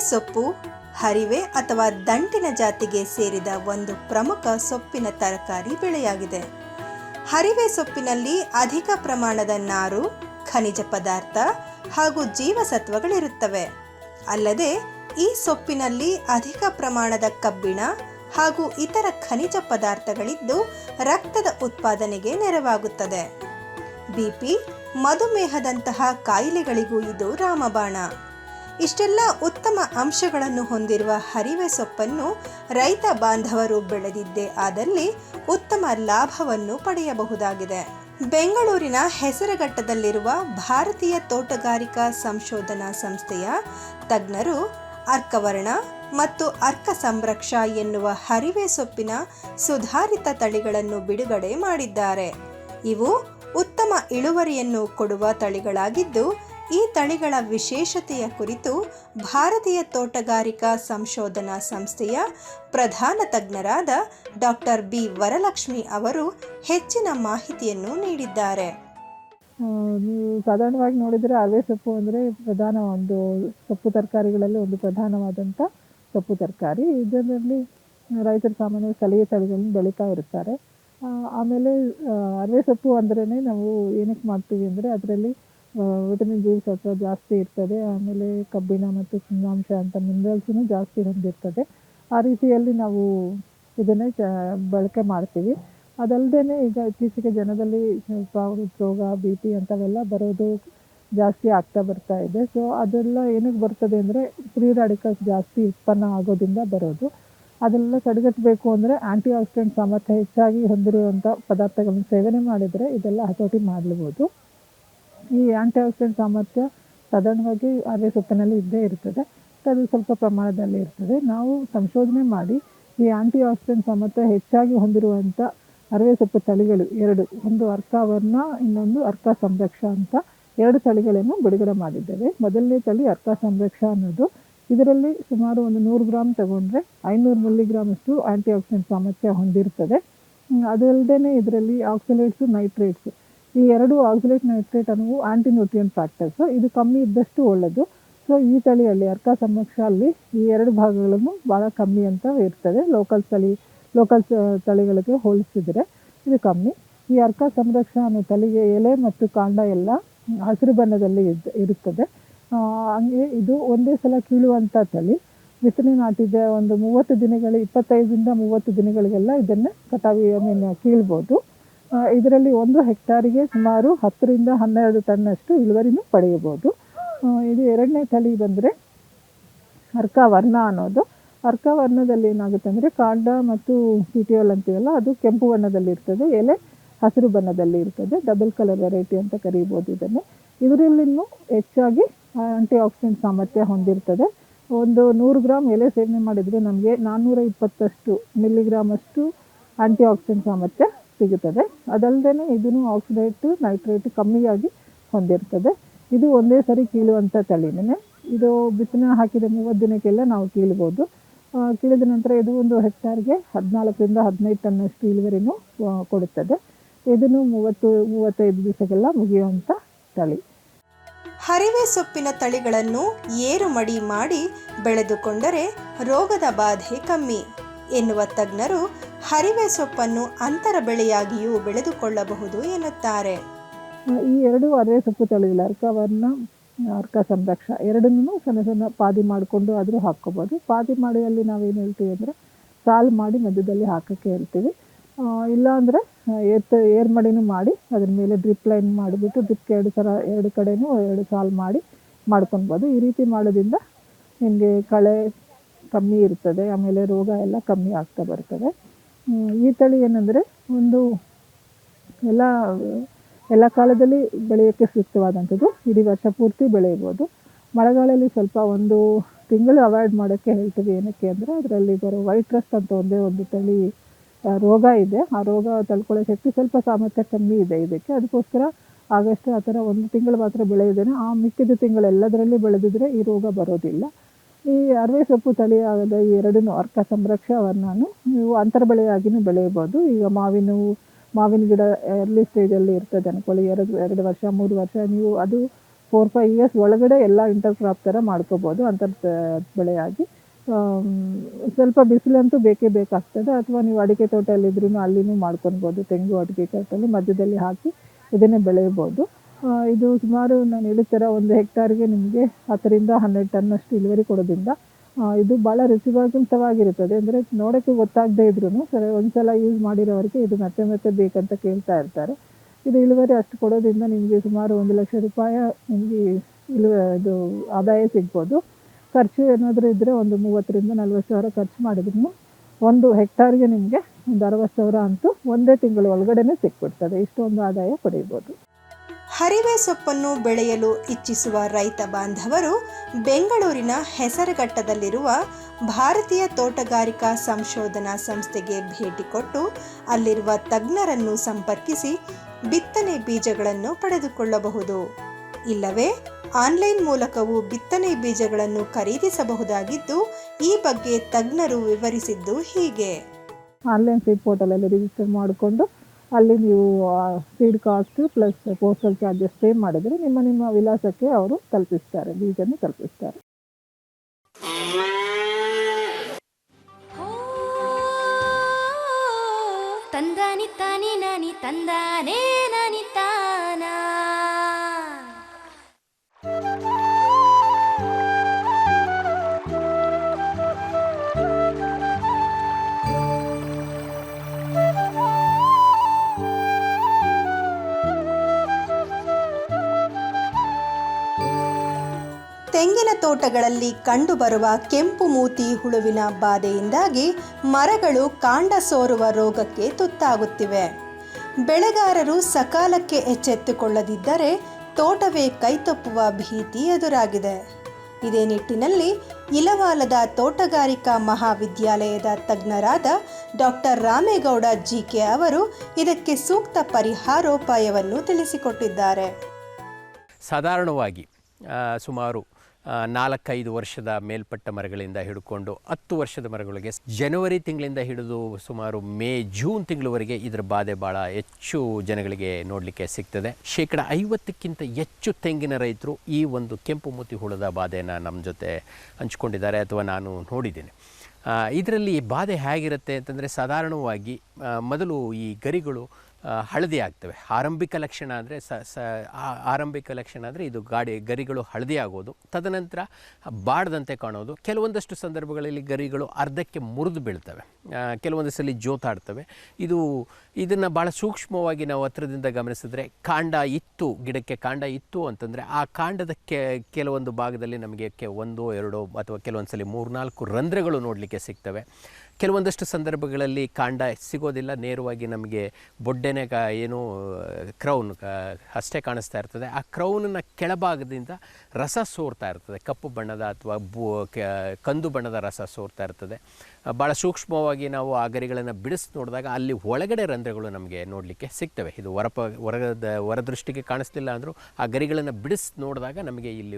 ಸೊಪ್ಪು, ಹರಿವೆ ಅಥವಾ ದಂಟಿನ ಜಾತಿಗೆ ಸೇರಿದ ಒಂದು ಪ್ರಮುಖ ಸೊಪ್ಪಿನ ತರಕಾರಿ ಬೆಳೆಯಾಗಿದೆ. ಹರಿವೆ ಸೊಪ್ಪಿನಲ್ಲಿ ಅಧಿಕ ಪ್ರಮಾಣದ ನಾರು, ಖನಿಜ ಪದಾರ್ಥ ಹಾಗೂ ಜೀವಸತ್ವಗಳಿರುತ್ತವೆ. ಅಲ್ಲದೆ, ಈ ಸೊಪ್ಪಿನಲ್ಲಿ ಅಧಿಕ ಪ್ರಮಾಣದ ಕಬ್ಬಿಣ ಹಾಗೂ ಇತರ ಖನಿಜ ಪದಾರ್ಥಗಳಿದ್ದು ರಕ್ತದ ಉತ್ಪಾದನೆಗೆ ನೆರವಾಗುತ್ತದೆ. ಬಿಪಿ ಮಧುಮೇಹದಂತಹ ಕಾಯಿಲೆಗಳಿಗೂ ಇದು ರಾಮಬಾಣ. ಇಷ್ಟೆಲ್ಲ ಉತ್ತಮ ಅಂಶಗಳನ್ನು ಹೊಂದಿರುವ ಹರಿವೆ ಸೊಪ್ಪನ್ನು ರೈತ ಬಾಂಧವರು ಬೆಳೆದಿದ್ದೇ ಆದಲ್ಲಿ ಉತ್ತಮ ಲಾಭವನ್ನು ಪಡೆಯಬಹುದಾಗಿದೆ. ಬೆಂಗಳೂರಿನ ಹೆಸರಘಟ್ಟದಲ್ಲಿರುವ ಭಾರತೀಯ ತೋಟಗಾರಿಕಾ ಸಂಶೋಧನಾ ಸಂಸ್ಥೆಯ ತಜ್ಞರು ಅರ್ಕವರ್ಣ ಮತ್ತು ಅರ್ಕ ಸಂರಕ್ಷ ಎನ್ನುವ ಹರಿವೆ ಸೊಪ್ಪಿನ ಸುಧಾರಿತ ತಳಿಗಳನ್ನು ಬಿಡುಗಡೆ ಮಾಡಿದ್ದಾರೆ. ಇವು ಉತ್ತಮ ಇಳುವರಿಯನ್ನು ಕೊಡುವ ತಳಿಗಳಾಗಿದ್ದು ಈ ತಳಿಗಳ ವಿಶೇಷತೆಯ ಕುರಿತು ಭಾರತೀಯ ತೋಟಗಾರಿಕಾ ಸಂಶೋಧನಾ ಸಂಸ್ಥೆಯ ಪ್ರಧಾನ ತಜ್ಞರಾದ ಡಾಕ್ಟರ್ ಬಿ ವರಲಕ್ಷ್ಮಿ ಅವರು ಹೆಚ್ಚಿನ ಮಾಹಿತಿಯನ್ನು ನೀಡಿದ್ದಾರೆ. ನೀವು ಸಾಧಾರಣವಾಗಿ ನೋಡಿದರೆ ಅರವೆ ಸೊಪ್ಪು ಅಂದರೆ ಪ್ರಧಾನ ಒಂದು ಸೊಪ್ಪು ತರಕಾರಿಗಳಲ್ಲಿ ಒಂದು ಪ್ರಧಾನವಾದಂಥ ಸೊಪ್ಪು ತರಕಾರಿ. ಇದರಲ್ಲಿ ರೈತರು ಸಾಮಾನ್ಯವಾಗಿ ಸ್ಥಳೀಯ ತಳಿಗಳನ್ನು ಬೆಳೀತಾ ಇರ್ತಾರೆ ಆಮೇಲೆ ಅರವೆ ಸೊಪ್ಪು ಅಂದ್ರೇ ನಾವು ಏನಕ್ಕೆ ಮಾಡ್ತೀವಿ ಅಂದರೆ ಅದರಲ್ಲಿ ವಿಟಮಿನ್ ಸತ್ವ ಜಾಸ್ತಿ ಇರ್ತದೆ, ಆಮೇಲೆ ಕಬ್ಬಿಣ ಮತ್ತು ಸುಣ್ಣಾಂಶ ಅಂತ ಮಿನರಲ್ಸೂ ಜಾಸ್ತಿ ಹೊಂದಿರ್ತದೆ. ಆ ರೀತಿಯಲ್ಲಿ ನಾವು ಇದನ್ನೇ ಬಳಕೆ ಮಾಡ್ತೀವಿ. ಅದಲ್ಲದೆ ಈಗ ಇತ್ತೀಚೆಗೆ ಜನದಲ್ಲಿ ಸ್ವಲ್ಪ ಹೃದ್ರೋಗ ಬಿ ಪಿ ಅಂಥವೆಲ್ಲ ಬರೋದು ಜಾಸ್ತಿ ಆಗ್ತಾ ಬರ್ತಾ ಇದೆ. ಸೊ ಅದೆಲ್ಲ ಏನಕ್ಕೆ ಬರ್ತದೆ ಅಂದರೆ ಫ್ರೀ ರಾಡಿಕಲ್ಸ್ ಜಾಸ್ತಿ ಉತ್ಪನ್ನ ಆಗೋದ್ರಿಂದ ಬರೋದು. ಅದೆಲ್ಲ ತಡೆಗಟ್ಟಬೇಕು ಅಂದರೆ ಆ್ಯಂಟಿ ಆಕ್ಸಿಡೆಂಟ್ ಸಾಮರ್ಥ್ಯ ಹೆಚ್ಚಾಗಿ ಹೊಂದಿರುವಂಥ ಪದಾರ್ಥಗಳನ್ನು ಸೇವನೆ ಮಾಡಿದರೆ ಇದೆಲ್ಲ ಹತೋಟಿ ಮಾಡಲಬೋದು ಈ ಆ್ಯಂಟಿ ಆಕ್ಸಿಡೆಂಟ್ ಸಾಮರ್ಥ್ಯ ಸಾಧಾರಣವಾಗಿ ಅರವೆ ಸೊಪ್ಪಿನಲ್ಲಿ ಇದ್ದೇ ಇರ್ತದೆ. ಅದು ಸ್ವಲ್ಪ ಪ್ರಮಾಣದಲ್ಲಿ ಇರ್ತದೆ. ನಾವು ಸಂಶೋಧನೆ ಮಾಡಿ ಈ ಆ್ಯಂಟಿ ಆಕ್ಸಿಡೆಂಟ್ ಸಾಮರ್ಥ್ಯ ಹೆಚ್ಚಾಗಿ ಹೊಂದಿರುವಂಥ ಅರವೆ ಸೊಪ್ಪು ತಳಿಗಳು ಎರಡು, ಒಂದು ಅರ್ಕಾವರ್ಣ, ಇನ್ನೊಂದು ಅರ್ಕ ಸಂರಕ್ಷ ಅಂತ ಎರಡು ತಳಿಗಳನ್ನು ಬಿಡುಗಡೆ ಮಾಡಿದ್ದೇವೆ. ಮೊದಲನೇ ತಳಿ ಅರ್ಕ ಸಂರಕ್ಷ ಅನ್ನೋದು. ಇದರಲ್ಲಿ ಸುಮಾರು ಒಂದು ನೂರು ಗ್ರಾಮ್ ತಗೊಂಡ್ರೆ ಐನೂರು ಮಿಲಿಗ್ರಾಮಷ್ಟು ಆ್ಯಂಟಿ ಆಕ್ಸಿಡೆಂಟ್ ಸಾಮರ್ಥ್ಯ ಹೊಂದಿರ್ತದೆ. ಅದಲ್ಲದೆ ಇದರಲ್ಲಿ ಆಕ್ಸಲೇಟ್ಸು ನೈಟ್ರೇಟ್ಸ್ ಈ ಎರಡು ಆಕ್ಸಿಲೇಟ್ ನೈಟ್ರೇಟ್ ಅನ್ನುವು ಆಂಟಿ ನ್ಯೂಟ್ರಿಯನ್ ಫ್ಯಾಕ್ಟರ್ಸ್ ಇದು ಕಮ್ಮಿ ಇದ್ದಷ್ಟು ಒಳ್ಳೆಯದು ಸೊ ಈ ತಳಿಯಲ್ಲಿ ಅರ್ಕ ಸಮಕ್ಷ ಅಲ್ಲಿ ಈ ಎರಡು ಭಾಗಗಳನ್ನು ಭಾಳ ಕಮ್ಮಿ ಅಂತ ಇರ್ತದೆ. ಲೋಕಲ್ ತಳಿ ಲೋಕಲ್ ತಳಿಗಳಿಗೆ ಹೋಲಿಸಿದರೆ ಇದು ಕಮ್ಮಿ. ಈ ಅರ್ಕ ಸಂರಕ್ಷ ಅನ್ನೋ ತಲೆಗೆ ಎಲೆ ಮತ್ತು ಕಾಂಡ ಎಲ್ಲ ಹಸಿರು ಬಣ್ಣದಲ್ಲಿ ಇದ್ದ ಇರುತ್ತದೆ. ಹಂಗೆ ಇದು ಒಂದೇ ಸಲ ಕೀಳುವಂಥ ತಳಿ. ಬಿತ್ತನೆ ನಾಟಿದ ಒಂದು ಮೂವತ್ತು ದಿನಗಳು, ಇಪ್ಪತ್ತೈದರಿಂದ ಮೂವತ್ತು ದಿನಗಳಿಗೆಲ್ಲ ಇದನ್ನು ಕಟಾವಿಯ ಮೇಲೆ ಕೀಳ್ಬೋದು. ಇದರಲ್ಲಿ ಒಂದು ಹೆಕ್ಟಾರಿಗೆ ಸುಮಾರು ಹತ್ತರಿಂದ ಹನ್ನೆರಡು ಟನ್ನಷ್ಟು ಇಳುವರಿನೂ ಪಡೆಯಬಹುದು. ಇದು ಎರಡನೇ ತಳಿ ಬಂದರೆ ಅರ್ಕ ವರ್ಣ ಅನ್ನೋದು. ಅರ್ಕ ವರ್ಣದಲ್ಲಿ ಏನಾಗುತ್ತೆ ಅಂದರೆ ಕಾಂಡ ಮತ್ತು ಪಿಟಿಯೋಲ್ ಅಂತೀವಲ್ಲ, ಅದು ಕೆಂಪು ಬಣ್ಣದಲ್ಲಿ ಇರ್ತದೆ, ಎಲೆ ಹಸಿರು ಬಣ್ಣದಲ್ಲಿ ಇರ್ತದೆ, ಡಬಲ್ ಕಲರ್ ವೆರೈಟಿ ಅಂತ ಕರೀಬೋದು ಇದನ್ನು. ಇದರಲ್ಲಿನೂ ಹೆಚ್ಚಾಗಿ ಆಂಟಿ ಆಕ್ಸಿಡೆಂಟ್ ಸಾಮರ್ಥ್ಯ ಹೊಂದಿರ್ತದೆ. ಒಂದು ನೂರು ಗ್ರಾಮ್ ಎಲೆ ಸೇವನೆ ಮಾಡಿದರೆ ನಮಗೆ ನಾನ್ನೂರ ಇಪ್ಪತ್ತಷ್ಟು ಮಿಲಿಗ್ರಾಮ್ ಅಷ್ಟು ಆಂಟಿ ಆಕ್ಸಿಡೆಂಟ್ ಸಾಮರ್ಥ್ಯ ಸಿಗುತ್ತದೆ. ಅದಲ್ಲದೆ ಇದನ್ನು ಆಕ್ಸಿಡೇಟ್ ನೈಟ್ರೇಟ್ ಕಮ್ಮಿಯಾಗಿ ಹೊಂದಿರ್ತದೆ. ಇದು ಒಂದೇ ಸರಿ ಕೀಳುವಂಥ ತಳಿನೇ. ಇದು ಬಿಸಿನ ಹಾಕಿದ ಮೂವತ್ತು ದಿನಕ್ಕೆಲ್ಲ ನಾವು ಕೀಳ್ಬೋದು. ಕೀಳಿದ ನಂತರ ಇದು ಒಂದು ಹೆಕ್ಟಾರ್ಗೆ ಹದಿನಾಲ್ಕರಿಂದ ಹದಿನೈದು ಟನ್ನಷ್ಟು ಇಳುವರಿನೂ ಕೊಡುತ್ತದೆ. ಇದನ್ನು ಮೂವತ್ತು, ಮೂವತ್ತೈದು ದಿವಸಕ್ಕೆಲ್ಲ ಮುಗಿಯುವಂಥ ತಳಿ. ಹರಿವೆ ಸೊಪ್ಪಿನ ತಳಿಗಳನ್ನು ಏರು ಮಡಿ ಮಾಡಿ ಬೆಳೆದುಕೊಂಡರೆ ರೋಗದ ಬಾಧೆ ಕಮ್ಮಿ. ಎನ್ನುವ ತಜ್ಞರು ಹರಿವೆ ಸೊಪ್ಪನ್ನು ಅಂತರ ಬೆಳೆಯಾಗಿಯೂ ಬೆಳೆದುಕೊಳ್ಳಬಹುದು ಎನ್ನುತ್ತಾರೆ. ಈ ಎರಡು ಅರವೆ ಸೊಪ್ಪು ತಳಿಗಳು ಅರ್ಕವನ್ನು, ಅರ್ಕ ಸಂರಕ್ಷ ಎರಡನ್ನೂ ಸಣ್ಣ ಸಣ್ಣ ಪಾದಿ ಮಾಡಿಕೊಂಡು ಆದರೂ ಹಾಕ್ಕೋಬೋದು. ಪಾದಿ ಮಾಡಿಯಲ್ಲಿ ನಾವೇನು ಹೇಳ್ತೀವಿ ಅಂದರೆ ಸಾಲು ಮಾಡಿ ಮಧ್ಯದಲ್ಲಿ ಹಾಕೋಕ್ಕೆ ಹೇಳ್ತೀವಿ. ಇಲ್ಲಾಂದರೆ ಇಲ್ಲ ಅಂದರೆ ಏರ್ ಮಡಿನೂ ಮಾಡಿ ಅದ್ರ ಮೇಲೆ ಡ್ರಿಪ್ ಲೈನ್ ಮಾಡಿಬಿಟ್ಟು ಡ್ರಿಪ್ಗೆ ಎರಡು ಥರ ಎರಡು ಕಡೆನೂ ಎರಡು ಸಾಲು ಮಾಡಿ ಮಾಡ್ಕೊಬೋದು ಈ ರೀತಿ ಮಾಡೋದ್ರಿಂದ ನಿಮಗೆ ಕಳೆ ಕಮ್ಮಿ ಇರ್ತದೆ, ಆಮೇಲೆ ರೋಗ ಎಲ್ಲ ಕಮ್ಮಿ ಆಗ್ತಾ ಬರ್ತದೆ. ಈ ತಳಿ ಏನಂದರೆ ಒಂದು ಎಲ್ಲ ಎಲ್ಲ ಕಾಲದಲ್ಲಿ ಬೆಳೆಯೋಕ್ಕೆ ಸೂಕ್ತವಾದಂಥದ್ದು. ಇಡೀ ವರ್ಷ ಪೂರ್ತಿ ಬೆಳೆಯಬೋದು ಮಳೆಗಾಲದಲ್ಲಿ ಸ್ವಲ್ಪ ಒಂದು ತಿಂಗಳು ಅವಾಯ್ಡ್ ಮಾಡೋಕ್ಕೆ ಹೇಳ್ತೀವಿ ಏನಕ್ಕೆ ಅಂದರೆ ಅದರಲ್ಲಿ ಬರೋ ವೈಟ್ ರಸ್ಟ್ ಅಂತ ಒಂದೇ ಒಂದು ತಳಿ ರೋಗ ಇದೆ. ಆ ರೋಗ ತಳ್ಕೊಳ್ಳೋ ಶಕ್ತಿ ಸ್ವಲ್ಪ ಸಾಮರ್ಥ್ಯ ಕಮ್ಮಿ ಇದೆ ಇದಕ್ಕೆ. ಅದಕ್ಕೋಸ್ಕರ ಆಗಸ್ಟ್ ಆ ಥರ ಒಂದು ತಿಂಗಳು ಮಾತ್ರ ಬೆಳೆಯೋದೇನೆ ಆ ಮಿಕ್ಕಿದ ತಿಂಗಳೆಲ್ಲದರಲ್ಲಿ ಬೆಳೆದಿದ್ರೆ ಈ ರೋಗ ಬರೋದಿಲ್ಲ. ಈ ಅರವೆ ಸೊಪ್ಪು ತಳಿಯಾದ ಈ ಎರಡನ್ನು ಅರ್ಕ ಸಂರಕ್ಷ ವರ್ಣನು ನೀವು ಅಂತರ ಬೆಳೆಯಾಗಿನೂ ಬೆಳೆಯಬಹುದು. ಈಗ ಮಾವಿನ ಮಾವಿನ ಗಿಡ ಎರ್ಲಿ ಸ್ಟೇಜಲ್ಲಿ ಇರ್ತದೆ ಅನ್ಕೊಳ್ಳಿ. ಎರಡು ಎರಡು ವರ್ಷ, ಮೂರು ವರ್ಷ ನೀವು ಅದು ಫೋರ್ ಫೈವ್ ಇಯರ್ಸ್ ಒಳಗಡೆ ಎಲ್ಲ ಇಂಟರ್ ಕ್ರಾಪ್ ಥರ ಮಾಡ್ಕೋಬೋದು ಅಂತರ್ ಬೆಳೆಯಾಗಿ ಸ್ವಲ್ಪ ಬಿಸಿಲಂತೂ ಬೇಕೇ ಬೇಕಾಗ್ತದೆ. ಅಥವಾ ನೀವು ಅಡಿಕೆ ತೋಟ ತೋಟಲ್ಲಿದ್ರೂ ಅಲ್ಲಿನೂ ಮಾಡ್ಕೊಳ್ಬೋದು ತೆಂಗು, ಅಡಿಕೆ ತೋಟದಲ್ಲಿ ಮಧ್ಯದಲ್ಲಿ ಹಾಕಿ ಇದನ್ನೇ ಬೆಳೆಯಬೋದು ಇದು ಸುಮಾರು ನಾನು ಹೇಳಿದ ಥರ ಒಂದು ಹೆಕ್ಟಾರ್ಗೆ ನಿಮಗೆ ಹತ್ತರಿಂದ ಹನ್ನೆರಡು ಟನ್ನಷ್ಟು ಇಳುವರಿ ಕೊಡೋದ್ರಿಂದ ಇದು ಭಾಳ ರುಚಿವಂತವಾಗಿರುತ್ತದೆ ಅಂದರೆ ನೋಡೋಕ್ಕೆ ಗೊತ್ತಾಗದೇ ಇದ್ರೂ ಸರಿ, ಒಂದ್ಸಲ ಯೂಸ್ ಮಾಡಿರೋರಿಗೆ ಇದು ಮತ್ತೆ ಮತ್ತೆ ಬೇಕಂತ ಕೇಳ್ತಾ ಇರ್ತಾರೆ. ಇದು ಇಳುವರಿ ಅಷ್ಟು ಕೊಡೋದ್ರಿಂದ ನಿಮಗೆ ಸುಮಾರು ಒಂದು ಲಕ್ಷ ರೂಪಾಯಿ ನಿಮಗೆ ಇಳುವ, ಇದು ಆದಾಯ ಸಿಗ್ಬೋದು. ಖರ್ಚು ಏನಾದರೂ ಇದ್ದರೆ ಒಂದು ಮೂವತ್ತರಿಂದ ನಲ್ವತ್ತು ಸಾವಿರ ಖರ್ಚು ಮಾಡಿದ್ರು ಒಂದು ಹೆಕ್ಟಾರ್ಗೆ ನಿಮಗೆ ಒಂದು ಅರವತ್ತು ಸಾವಿರ ಅಂತೂ ಒಂದೇ ತಿಂಗಳ ಒಳಗಡೆನೇ ಸಿಕ್ಬಿಡ್ತದೆ. ಇಷ್ಟೊಂದು ಆದಾಯ ಪಡೆಯಬಹುದು. ಹರಿವೆ ಸೊಪ್ಪನ್ನು ಬೆಳೆಯಲು ಇಚ್ಛಿಸುವ ರೈತ ಬಾಂಧವರು ಬೆಂಗಳೂರಿನ ಹೆಸರಘಟ್ಟದಲ್ಲಿರುವ ಭಾರತೀಯ ತೋಟಗಾರಿಕಾ ಸಂಶೋಧನಾ ಸಂಸ್ಥೆಗೆ ಭೇಟಿ ಕೊಟ್ಟು ಅಲ್ಲಿರುವ ತಜ್ಞರನ್ನು ಸಂಪರ್ಕಿಸಿ ಬಿತ್ತನೆ ಬೀಜಗಳನ್ನು ಪಡೆದುಕೊಳ್ಳಬಹುದು. ಇಲ್ಲವೇ, ಆನ್ಲೈನ್ ಮೂಲಕವೂ ಬಿತ್ತನೆ ಬೀಜಗಳನ್ನು ಖರೀದಿಸಬಹುದಾಗಿದ್ದು, ಈ ಬಗ್ಗೆ ತಜ್ಞರು ವಿವರಿಸಿದ್ದು ಹೀಗೆ. ಆನ್ಲೈನ್ ರಿಜಿಸ್ಟರ್ ಮಾಡಿಕೊಂಡು ಅಲ್ಲಿ ನೀವು seed cost plus postal charges pay ಮಾಡಿದರೆ ನಿಮ್ಮ ನಿಮ್ಮ ವಿಳಾಸಕ್ಕೆ ಅವರು ತಲುಪಿಸ್ತಾರೆ ಬೀಜನ ತಲುಪಿಸ್ತಾರೆ. ತಂದಾನಿ ತಾನಿ ನಾನಿ, ತಂದಾನೇ ನಾನಿ ತೋಟಗಳಲ್ಲಿ ಕಂಡುಬರುವ ಕೆಂಪು ಮೂತಿ ಹುಳುವಿನ ಬಾಧೆಯಿಂದಾಗಿ ಮರಗಳು ಕಾಂಡ ಸೋರುವ ರೋಗಕ್ಕೆ ತುತ್ತಾಗುತ್ತಿವೆ. ಬೆಳೆಗಾರರು ಸಕಾಲಕ್ಕೆ ಎಚ್ಚೆತ್ತುಕೊಳ್ಳದಿದ್ದರೆ ತೋಟವೇ ಕೈತಪ್ಪುವ ಭೀತಿ ಎದುರಾಗಿದೆ. ಇದೇ ನಿಟ್ಟಿನಲ್ಲಿ ಇಲವಾಲದ ತೋಟಗಾರಿಕಾ ಮಹಾವಿದ್ಯಾಲಯದ ತಜ್ಞರಾದ ಡಾಕ್ಟರ್ ರಾಮೇಗೌಡ ಜಿಕೆ ಅವರು ಇದಕ್ಕೆ ಸೂಕ್ತ ಪರಿಹಾರೋಪಾಯವನ್ನು ತಿಳಿಸಿಕೊಟ್ಟಿದ್ದಾರೆ. ಸಾಧಾರಣವಾಗಿ ಸುಮಾರು ನಾಲ್ಕೈದು ವರ್ಷದ ಮೇಲ್ಪಟ್ಟ ಮರಗಳಿಂದ ಹಿಡ್ಕೊಂಡು ಹತ್ತು ವರ್ಷದ ಮರಗಳಿಗೆ ಜನವರಿ ತಿಂಗಳಿಂದ ಹಿಡಿದು ಸುಮಾರು ಮೇ, ಜೂನ್ ತಿಂಗಳವರೆಗೆ ಇದರ ಬಾಧೆ ಭಾಳ ಹೆಚ್ಚು ಜನಗಳಿಗೆ ನೋಡಲಿಕ್ಕೆ ಸಿಗ್ತದೆ. ಶೇಕಡ ಐವತ್ತಕ್ಕಿಂತ ಹೆಚ್ಚು ತೆಂಗಿನ ರೈತರು ಈ ಒಂದು ಕೆಂಪು ಮೂತಿ ಹುಳದ ಬಾಧೆಯನ್ನು ನಮ್ಮ ಜೊತೆ ಹಂಚ್ಕೊಂಡಿದ್ದಾರೆ ಅಥವಾ ನಾನು ನೋಡಿದ್ದೇನೆ. ಇದರಲ್ಲಿ ಬಾಧೆ ಹೇಗಿರುತ್ತೆ ಅಂತಂದರೆ ಸಾಧಾರಣವಾಗಿ ಮೊದಲು ಈ ಗರಿಗಳು ಹಳದಿ ಆಗ್ತವೆ. ಆರಂಭಿಕ ಲಕ್ಷಣ ಅಂದರೆ ಸ ಸ ಆರಂಭಿಕ ಲಕ್ಷಣ ಅಂದರೆ ಇದು ಗಾಡಿ, ಗರಿಗಳು ಹಳದಿ ಆಗೋದು. ತದನಂತರ ಬಾಡದಂತೆ ಕಾಣೋದು. ಕೆಲವೊಂದಷ್ಟು ಸಂದರ್ಭಗಳಲ್ಲಿ ಗರಿಗಳು ಅರ್ಧಕ್ಕೆ ಮುರಿದು ಬೀಳ್ತವೆ. ಕೆಲವೊಂದು ಸಲ ಜೋತಾಡ್ತವೆ. ಇದು, ಇದನ್ನು ಭಾಳ ಸೂಕ್ಷ್ಮವಾಗಿ ನಾವು ಹತ್ರದಿಂದ ಗಮನಿಸಿದ್ರೆ ಕಾಂಡ ಇತ್ತು, ಗಿಡಕ್ಕೆ ಕಾಂಡ ಇತ್ತು ಅಂತಂದರೆ ಆ ಕಾಂಡದ ಕೆಲವೊಂದು ಭಾಗದಲ್ಲಿ ನಮಗೆ ಕೆ, ಒಂದು, ಎರಡು ಅಥವಾ ಕೆಲವೊಂದು ಸಲ ಮೂರ್ನಾಲ್ಕು ರಂಧ್ರಗಳು ನೋಡಲಿಕ್ಕೆ ಸಿಗ್ತವೆ. ಕೆಲವೊಂದಷ್ಟು ಸಂದರ್ಭಗಳಲ್ಲಿ ಕಾಂಡ ಸಿಗೋದಿಲ್ಲ, ನೇರವಾಗಿ ನಮಗೆ ಬೊಡ್ಡೆನೆ ಕ ಏನು ಕ್ರೌನ್ ಅಷ್ಟೇ ಕಾಣಿಸ್ತಾ ಇರ್ತದೆ. ಆ ಕ್ರೌನನ್ನ ಕೆಳಭಾಗದಿಂದ ರಸ ಸೋರ್ತಾ ಇರ್ತದೆ. ಕಪ್ಪು ಬಣ್ಣದ ಅಥವಾ ಬೂ ಕಂದು ಬಣ್ಣದ ರಸ ಸೋರ್ತಾ ಇರ್ತದೆ. ಭಾಳ ಸೂಕ್ಷ್ಮವಾಗಿ ನಾವು ಆ ಗರಿಗಳನ್ನು ಬಿಡಿಸಿ ನೋಡಿದಾಗ ಅಲ್ಲಿ ಒಳಗಡೆ ರಂಧ್ರಗಳು ನಮಗೆ ನೋಡಲಿಕ್ಕೆ ಸಿಗ್ತವೆ. ಇದು ಹೊರಪ, ಹೊರಗದ, ಹೊರದೃಷ್ಟಿಗೆ ಕಾಣಿಸ್ತಿಲ್ಲ ಅಂದರೂ ಆ ಗರಿಗಳನ್ನು ಬಿಡಿಸಿ ನೋಡಿದಾಗ ನಮಗೆ ಇಲ್ಲಿ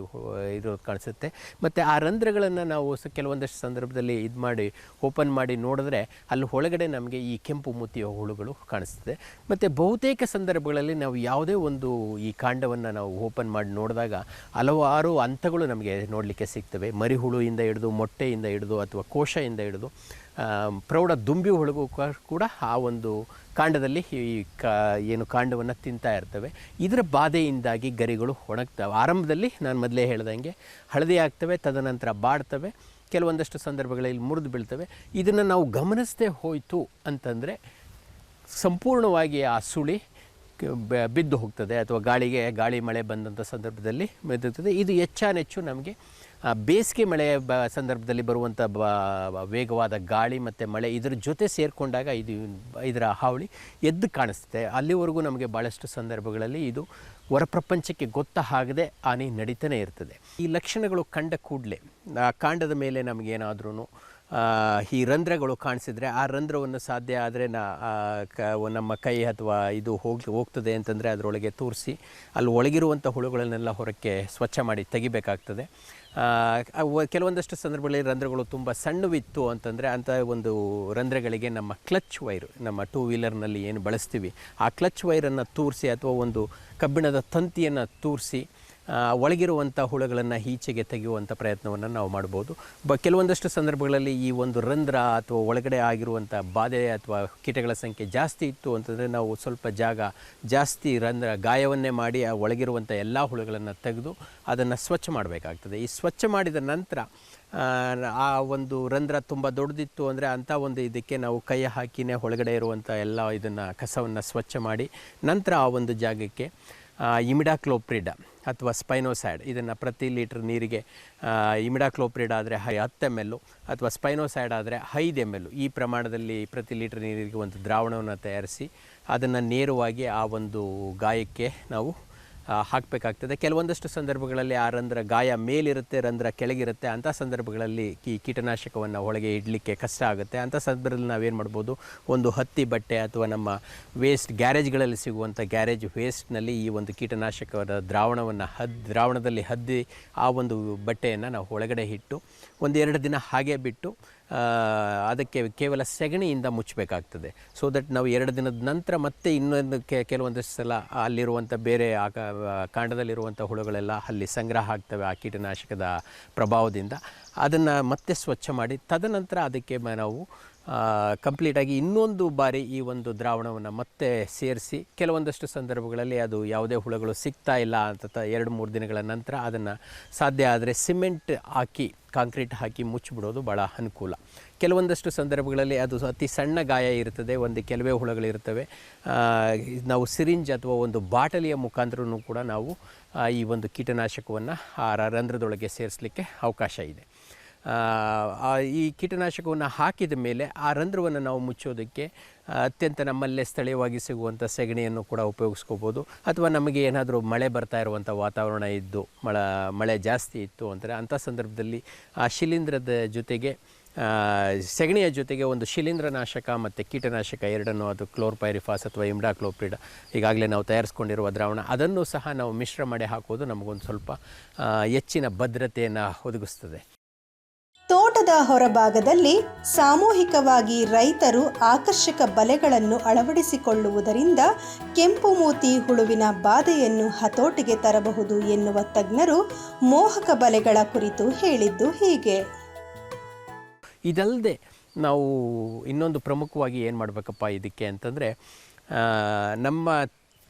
ಇರೋದು ಕಾಣಿಸುತ್ತೆ. ಮತ್ತು ಆ ರಂಧ್ರಗಳನ್ನು ನಾವು ಕೆಲವೊಂದಷ್ಟು ಸಂದರ್ಭದಲ್ಲಿ ಇದು ಮಾಡಿ, ಓಪನ್ ಮಾಡಿ ನೋಡಿದ್ರೆ ಅಲ್ಲಿ ಒಳಗಡೆ ನಮಗೆ ಈ ಕೆಂಪು ಮೂತಿಯ ಹುಳುಗಳು ಕಾಣಿಸ್ತದೆ. ಮತ್ತು ಬಹುತೇಕ ಸಂದರ್ಭಗಳಲ್ಲಿ ನಾವು ಯಾವುದೇ ಒಂದು ಈ ಕಾಂಡವನ್ನು ನಾವು ಓಪನ್ ಮಾಡಿ ನೋಡಿದಾಗ ಹಲವಾರು ಹಂತಗಳು ನಮಗೆ ನೋಡಲಿಕ್ಕೆ ಸಿಗ್ತವೆ. ಮರಿಹುಳುಯಿಂದ ಹಿಡಿದು ಮೊಟ್ಟೆಯಿಂದ ಹಿಡಿದು ಅಥವಾ ಕೋಶದಿಂದ ಹಿಡಿದು ಪ್ರೌಢ ದುಂಬಿ ಹುಳುಗು ಕೂಡ ಆ ಒಂದು ಕಾಂಡದಲ್ಲಿ ಈ ಕಾ, ಏನು ಕಾಂಡವನ್ನು ತಿಂತಾ ಇರ್ತವೆ. ಇದರ ಬಾಧೆಯಿಂದಾಗಿ ಗರಿಗಳು ಒಣಗ್ತವೆ. ಆರಂಭದಲ್ಲಿ ನಾನು ಮೊದಲೇ ಹೇಳ್ದಂಗೆ ಹಳದಿ ಆಗ್ತವೆ, ತದನಂತರ ಬಾಡ್ತವೆ, ಕೆಲವೊಂದಷ್ಟು ಸಂದರ್ಭಗಳಲ್ಲಿ ಮುರಿದು ಬೀಳ್ತವೆ. ಇದನ್ನು ನಾವು ಗಮನಿಸದೆ ಹೋಯಿತು ಅಂತಂದರೆ ಸಂಪೂರ್ಣವಾಗಿ ಆ ಸುಳಿ ಬಿದ್ದು ಹೋಗ್ತದೆ ಅಥವಾ ಗಾಳಿಗೆ, ಗಾಳಿ ಮಳೆ ಬಂದಂಥ ಸಂದರ್ಭದಲ್ಲಿ ಮೆದುತ್ತದೆ ಇದು ಹೆಚ್ಚಾನೆಚ್ಚು ನಮಗೆ ಬೇಸಿಗೆ ಮಳೆ ಬ, ಸಂದರ್ಭದಲ್ಲಿ ಬರುವಂಥ ಬ ವೇಗವಾದ ಗಾಳಿ ಮತ್ತು ಮಳೆ ಇದರ ಜೊತೆ ಸೇರಿಕೊಂಡಾಗ ಇದು ಇದರ ಹಾವಳಿ ಎದ್ದು ಕಾಣಿಸ್ತದೆ ಅಲ್ಲಿವರೆಗೂ ನಮಗೆ ಭಾಳಷ್ಟು ಸಂದರ್ಭಗಳಲ್ಲಿ ಇದು ಹೊರ ಪ್ರಪಂಚಕ್ಕೆ ಗೊತ್ತಾಗದೆ ಹಾನಿ ನಡೀತಾನೆ ಇರ್ತದೆ. ಈ ಲಕ್ಷಣಗಳು ಕಂಡ ಕೂಡಲೇ ಕಾಂಡದ ಮೇಲೆ ನಮಗೇನಾದ್ರೂ ಈ ರಂಧ್ರಗಳು ಕಾಣಿಸಿದ್ರೆ ಆ ರಂಧ್ರವನ್ನು ಸಾಧ್ಯ ಆದರೆ ನಮ್ಮ ಕೈ ಅಥವಾ ಇದು ಹೋಗಿ, ಹೋಗ್ತದೆ ಅಂತಂದರೆ ಅದರೊಳಗೆ ತೋರಿಸಿ, ಅಲ್ಲಿ ಒಳಗಿರುವಂಥ ಹುಳುಗಳನ್ನೆಲ್ಲ ಹೊರಕ್ಕೆ ಸ್ವಚ್ಛ ಮಾಡಿ ತೆಗಿಬೇಕಾಗ್ತದೆ. ಕೆಲವೊಂದಷ್ಟು ಸಂದರ್ಭಗಳಲ್ಲಿ ರಂಧ್ರಗಳು ತುಂಬ ಸಣ್ಣವಿತ್ತು ಅಂತಂದರೆ ಅಂಥ ಒಂದು ರಂಧ್ರಗಳಿಗೆ ನಮ್ಮ ಕ್ಲಚ್ ವೈರ್, ನಮ್ಮ ಟೂ ವೀಲರ್ನಲ್ಲಿ ಏನು ಬಳಸ್ತೀವಿ, ಆ ಕ್ಲಚ್ ವೈರನ್ನು ತೂರಿಸಿ ಅಥವಾ ಒಂದು ಕಬ್ಬಿಣದ ತಂತಿಯನ್ನು ತೂರಿಸಿ ಒಳಗಿರುವಂಥ ಹುಳುಗಳನ್ನು ಈಚೆಗೆ ತೆಗೆಯುವಂಥ ಪ್ರಯತ್ನವನ್ನು ನಾವು ಮಾಡ್ಬೋದು. ಬ ಕೆಲವೊಂದಷ್ಟು ಸಂದರ್ಭಗಳಲ್ಲಿ ಈ ಒಂದು ರಂಧ್ರ ಅಥವಾ ಒಳಗಡೆ ಆಗಿರುವಂಥ ಬಾಧೆ ಅಥವಾ ಕೀಟಗಳ ಸಂಖ್ಯೆ ಜಾಸ್ತಿ ಇತ್ತು ಅಂತಂದರೆ ನಾವು ಸ್ವಲ್ಪ ಜಾಗ ಜಾಸ್ತಿ ರಂಧ್ರ ಗಾಯವನ್ನೇ ಮಾಡಿ ಆ ಒಳಗಿರುವಂಥ ಎಲ್ಲ ಹುಳುಗಳನ್ನು ತೆಗೆದು ಅದನ್ನು ಸ್ವಚ್ಛ ಮಾಡಬೇಕಾಗ್ತದೆ. ಈ ಸ್ವಚ್ಛ ಮಾಡಿದ ನಂತರ ಆ, ಒಂದು ರಂಧ್ರ ತುಂಬ ದೊಡ್ಡದಿತ್ತು ಅಂದರೆ ಅಂಥ ಒಂದು ಇದಕ್ಕೆ ನಾವು ಕೈ ಹಾಕಿನೇ ಒಳಗಡೆ ಇರುವಂಥ ಎಲ್ಲ ಇದನ್ನು ಕಸವನ್ನು ಸ್ವಚ್ಛ ಮಾಡಿ ನಂತರ ಆ ಒಂದು ಜಾಗಕ್ಕೆ ಇಮಿಡಾಕ್ಲೋಪ್ರಿಡ ಅಥವಾ ಸ್ಪೈನೋಸೈಡ್ ಇದನ್ನು ಪ್ರತಿ ಲೀಟ್ರ್ ನೀರಿಗೆ ಇಮಿಡಾಕ್ಲೋಪ್ರಿಡ್ ಆದರೆ ಹೈ ಹತ್ತು ಎಂ ಎಲ್ಲು ಅಥವಾ ಸ್ಪೈನೋಸೈಡ್ ಆದರೆ ಐದು ಎಂ ಎಲ್ಲು ಈ ಪ್ರಮಾಣದಲ್ಲಿ ಪ್ರತಿ ಲೀಟ್ರ್ ನೀರಿಗೆ ಒಂದು ದ್ರಾವಣವನ್ನು ತಯಾರಿಸಿ ಅದನ್ನು ನೇರವಾಗಿ ಆ ಒಂದು ಗಾಯಕ್ಕೆ ನಾವು ಹಾಕಬೇಕಾಗ್ತದೆ. ಕೆಲವೊಂದಷ್ಟು ಸಂದರ್ಭಗಳಲ್ಲಿ ಆ ರಂಧ್ರ ಗಾಯ ಮೇಲಿರುತ್ತೆ, ರಂಧ್ರ ಕೆಳಗಿರುತ್ತೆ. ಅಂಥ ಸಂದರ್ಭಗಳಲ್ಲಿ ಈ ಕೀಟನಾಶಕವನ್ನು ಒಳಗೆ ಇಡಲಿಕ್ಕೆ ಕಷ್ಟ ಆಗುತ್ತೆ. ಅಂಥ ಸಂದರ್ಭದಲ್ಲಿ ನಾವೇನು ಮಾಡ್ಬೋದು? ಒಂದು ಹತ್ತಿ ಬಟ್ಟೆ ಅಥವಾ ನಮ್ಮ ವೇಸ್ಟ್ ಗ್ಯಾರೇಜ್ಗಳಲ್ಲಿ ಸಿಗುವಂಥ ಗ್ಯಾರೇಜ್ ವೇಸ್ಟ್ನಲ್ಲಿ ಈ ಒಂದು ಕೀಟನಾಶಕದ ದ್ರಾವಣವನ್ನು ಹದ್, ದ್ರಾವಣದಲ್ಲಿ ಹದ್ದಿ ಆ ಒಂದು ಬಟ್ಟೆಯನ್ನು ನಾವು ಒಳಗಡೆ ಇಟ್ಟು, ಒಂದೆರಡು ದಿನ ಹಾಗೆ ಬಿಟ್ಟು ಅದಕ್ಕೆ ಕೇವಲ ಸೆಗಣಿಯಿಂದ ಮುಚ್ಚಬೇಕಾಗ್ತದೆ. ಸೊ ದಟ್ ನಾವು ಎರಡು ದಿನದ ನಂತರ ಮತ್ತೆ ಇನ್ನೊಂದು ಕೆ ಕೆಲವೊಂದಷ್ಟು ಸಲ ಅಲ್ಲಿರುವಂಥ ಬೇರೆ ಆಕ ಕಾಂಡದಲ್ಲಿರುವಂಥ ಹುಳುಗಳೆಲ್ಲ ಅಲ್ಲಿ ಸಂಗ್ರಹ ಆಗ್ತವೆ ಆ ಕೀಟನಾಶಕದ ಪ್ರಭಾವದಿಂದ. ಅದನ್ನು ಮತ್ತೆ ಸ್ವಚ್ಛ ಮಾಡಿ ತದನಂತರ ಅದಕ್ಕೆ ನಾವು ಕಂಪ್ಲೀಟಾಗಿ ಇನ್ನೊಂದು ಬಾರಿ ಈ ಒಂದು ದ್ರಾವಣವನ್ನು ಮತ್ತೆ ಸೇರಿಸಿ ಕೆಲವೊಂದಷ್ಟು ಸಂದರ್ಭಗಳಲ್ಲಿ ಅದು ಯಾವುದೇ ಹುಳುಗಳು ಸಿಗ್ತಾ ಇಲ್ಲ ಅಂತ ಎರಡು ಮೂರು ದಿನಗಳ ನಂತರ ಅದನ್ನು ಸಾಧ್ಯ ಆದರೆ ಸಿಮೆಂಟ್ ಹಾಕಿ, ಕಾಂಕ್ರೀಟ್ ಹಾಕಿ ಮುಚ್ಚಿಬಿಡೋದು ಭಾಳ ಅನುಕೂಲ. ಕೆಲವೊಂದಷ್ಟು ಸಂದರ್ಭಗಳಲ್ಲಿ ಅದು ಅತಿ ಸಣ್ಣ ಗಾಯ ಇರ್ತದೆ, ಒಂದು ಕೆಲವೇ ಹುಳುಗಳಿರ್ತವೆ ನಾವು ಸಿರಿಂಜ್ ಅಥವಾ ಒಂದು ಬಾಟಲಿಯ ಮುಖಾಂತರನೂ ಕೂಡ ನಾವು ಈ ಒಂದು ಕೀಟನಾಶಕವನ್ನು ಆ ರಂಧ್ರದೊಳಗೆ ಸೇರಿಸಲಿಕ್ಕೆ ಅವಕಾಶ ಇದೆ. ಈ ಕೀಟನಾಶಕವನ್ನು ಹಾಕಿದ ಮೇಲೆ ಆ ರಂಧ್ರವನ್ನು ನಾವು ಮುಚ್ಚೋದಕ್ಕೆ ಅತ್ಯಂತ ನಮ್ಮಲ್ಲೇ ಸ್ಥಳೀಯವಾಗಿ ಸಿಗುವಂಥ ಸೆಗಣಿಯನ್ನು ಕೂಡ ಉಪಯೋಗಿಸ್ಕೋಬೋದು. ಅಥವಾ ನಮಗೆ ಏನಾದರೂ ಮಳೆ ಬರ್ತಾ ಇರುವಂಥ ವಾತಾವರಣ ಇದ್ದು, ಮಳ, ಮಳೆ ಜಾಸ್ತಿ ಇತ್ತು ಅಂದರೆ ಅಂಥ ಸಂದರ್ಭದಲ್ಲಿ ಆ ಶಿಲೀಂಧ್ರದ ಜೊತೆಗೆ ಸೆಗಣಿಯ ಜೊತೆಗೆ ಒಂದು ಶಿಲೀಂಧ್ರನಾಶಕ ಮತ್ತು ಕೀಟನಾಶಕ ಎರಡನ್ನು, ಅದು ಕ್ಲೋರ್ಪೈರಿಫಾಸ್ ಅಥವಾ ಇಮ್ಡಾಕ್ಲೋಪ್ರಿಡ್, ಈಗಾಗಲೇ ನಾವು ತಯಾರಿಸ್ಕೊಂಡಿರುವ ದ್ರಾವಣ, ಅದನ್ನು ಸಹ ನಾವು ಮಿಶ್ರ ಮಾಡಿ ಹಾಕೋದು ನಮಗೊಂದು ಸ್ವಲ್ಪ ಹೆಚ್ಚಿನ ಭದ್ರತೆಯನ್ನು ಒದಗಿಸ್ತದೆ. ತೋಟದ ಹೊರಭಾಗದಲ್ಲಿ ಸಾಮೂಹಿಕವಾಗಿ ರೈತರು ಆಕರ್ಷಕ ಬಲೆಗಳನ್ನು ಅಳವಡಿಸಿಕೊಳ್ಳುವುದರಿಂದ ಕೆಂಪು ಮೂತಿ ಹುಳುವಿನ ಬಾಧೆಯನ್ನು ಹತೋಟಿಗೆ ತರಬಹುದು ಎನ್ನುವ ತಜ್ಞರು ಮೋಹಕ ಬಲೆಗಳ ಕುರಿತು ಹೇಳಿದ್ದು ಹೀಗೆ. ಇದಲ್ಲದೆ ನಾವು ಇನ್ನೊಂದು ಪ್ರಮುಖವಾಗಿ ಏನು ಮಾಡಬೇಕಪ್ಪ ಇದಕ್ಕೆ ಅಂತಂದರೆ ನಮ್ಮ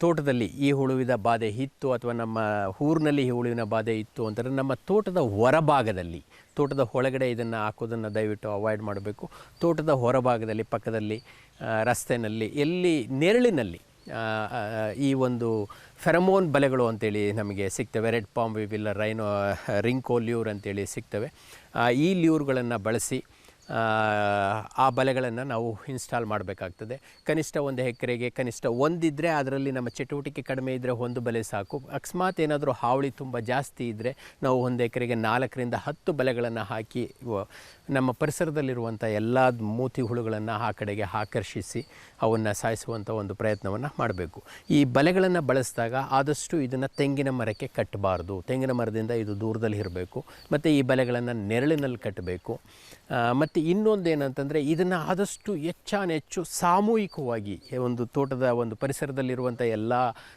ತೋಟದಲ್ಲಿ ಈ ಹುಳುವಿನ ಬಾಧೆ ಇತ್ತು ಅಥವಾ ನಮ್ಮ ಊರಿನಲ್ಲಿ ಈ ಹುಳುವಿನ ಬಾಧೆ ಇತ್ತು ಅಂತಂದರೆ ನಮ್ಮ ತೋಟದ ಹೊರಭಾಗದಲ್ಲಿ, ತೋಟದ ಒಳಗಡೆ ಇದನ್ನು ಹಾಕೋದನ್ನು ದಯವಿಟ್ಟು ಅವಾಯ್ಡ್ ಮಾಡಬೇಕು. ತೋಟದ ಹೊರಭಾಗದಲ್ಲಿ, ಪಕ್ಕದಲ್ಲಿ ರಸ್ತೆನಲ್ಲಿ, ಎಲ್ಲಿ ನೆರಳಿನಲ್ಲಿ ಈ ಒಂದು ಫೆರಮೋನ್ ಬಲೆಗಳು ಅಂತೇಳಿ ನಮಗೆ ಸಿಗ್ತವೆ. ರೆಡ್ ಪಾಂಬ್ ವಿಲ್ಲ ರೈನೋ ರಿಂಕೋ ಲ್ಯೂರ್ ಅಂತೇಳಿ ಸಿಗ್ತವೆ. ಈ ಲ್ಯೂರ್ಗಳನ್ನು ಬಳಸಿ ಆ, ಬಲೆಗಳನ್ನು ನಾವು ಇನ್ಸ್ಟಾಲ್ ಮಾಡಬೇಕಾಗ್ತದೆ. ಕನಿಷ್ಠ ಒಂದು ಎಕರೆಗೆ ಕನಿಷ್ಠ ಒಂದಿದ್ದರೆ ಅದರಲ್ಲಿ ನಮ್ಮ ಚಟುವಟಿಕೆ ಕಡಿಮೆ ಇದ್ದರೆ ಒಂದು ಬಲೆ ಸಾಕು. ಅಕಸ್ಮಾತ್ ಏನಾದರೂ ಹಾವಳಿ ತುಂಬ ಜಾಸ್ತಿ ಇದ್ದರೆ ನಾವು ಒಂದು ಎಕರೆಗೆ ನಾಲ್ಕರಿಂದ ಹತ್ತು ಬಲೆಗಳನ್ನು ಹಾಕಿ ನಮ್ಮ ಪರಿಸರದಲ್ಲಿರುವಂಥ ಎಲ್ಲ ಮೂತಿ ಹುಳುಗಳನ್ನು ಆ ಕಡೆಗೆ ಆಕರ್ಷಿಸಿ ಅವನ್ನು ಸಾಯಿಸುವಂಥ ಒಂದು ಪ್ರಯತ್ನವನ್ನು ಮಾಡಬೇಕು. ಈ ಬಲೆಗಳನ್ನು ಬಳಸಿದಾಗ ಆದಷ್ಟು ಇದನ್ನು ತೆಂಗಿನ ಮರಕ್ಕೆ ಕಟ್ಟಬಾರ್ದು ತೆಂಗಿನ ಮರದಿಂದ ಇದು ದೂರದಲ್ಲಿ ಇರಬೇಕು. ಮತ್ತು ಈ ಬಲೆಗಳನ್ನು ನೆರಳಿನಲ್ಲಿ ಕಟ್ಟಬೇಕು ಮತ್ತು ಇನ್ನೊಂದು ಏನಂತಂದರೆ ಇದನ್ನು ಆದಷ್ಟು ಹೆಚ್ಚಾನೆಚ್ಚು ಸಾಮೂಹಿಕವಾಗಿ ಒಂದು ತೋಟದ ಒಂದು ಪರಿಸರದಲ್ಲಿರುವಂಥ ಎಲ್ಲ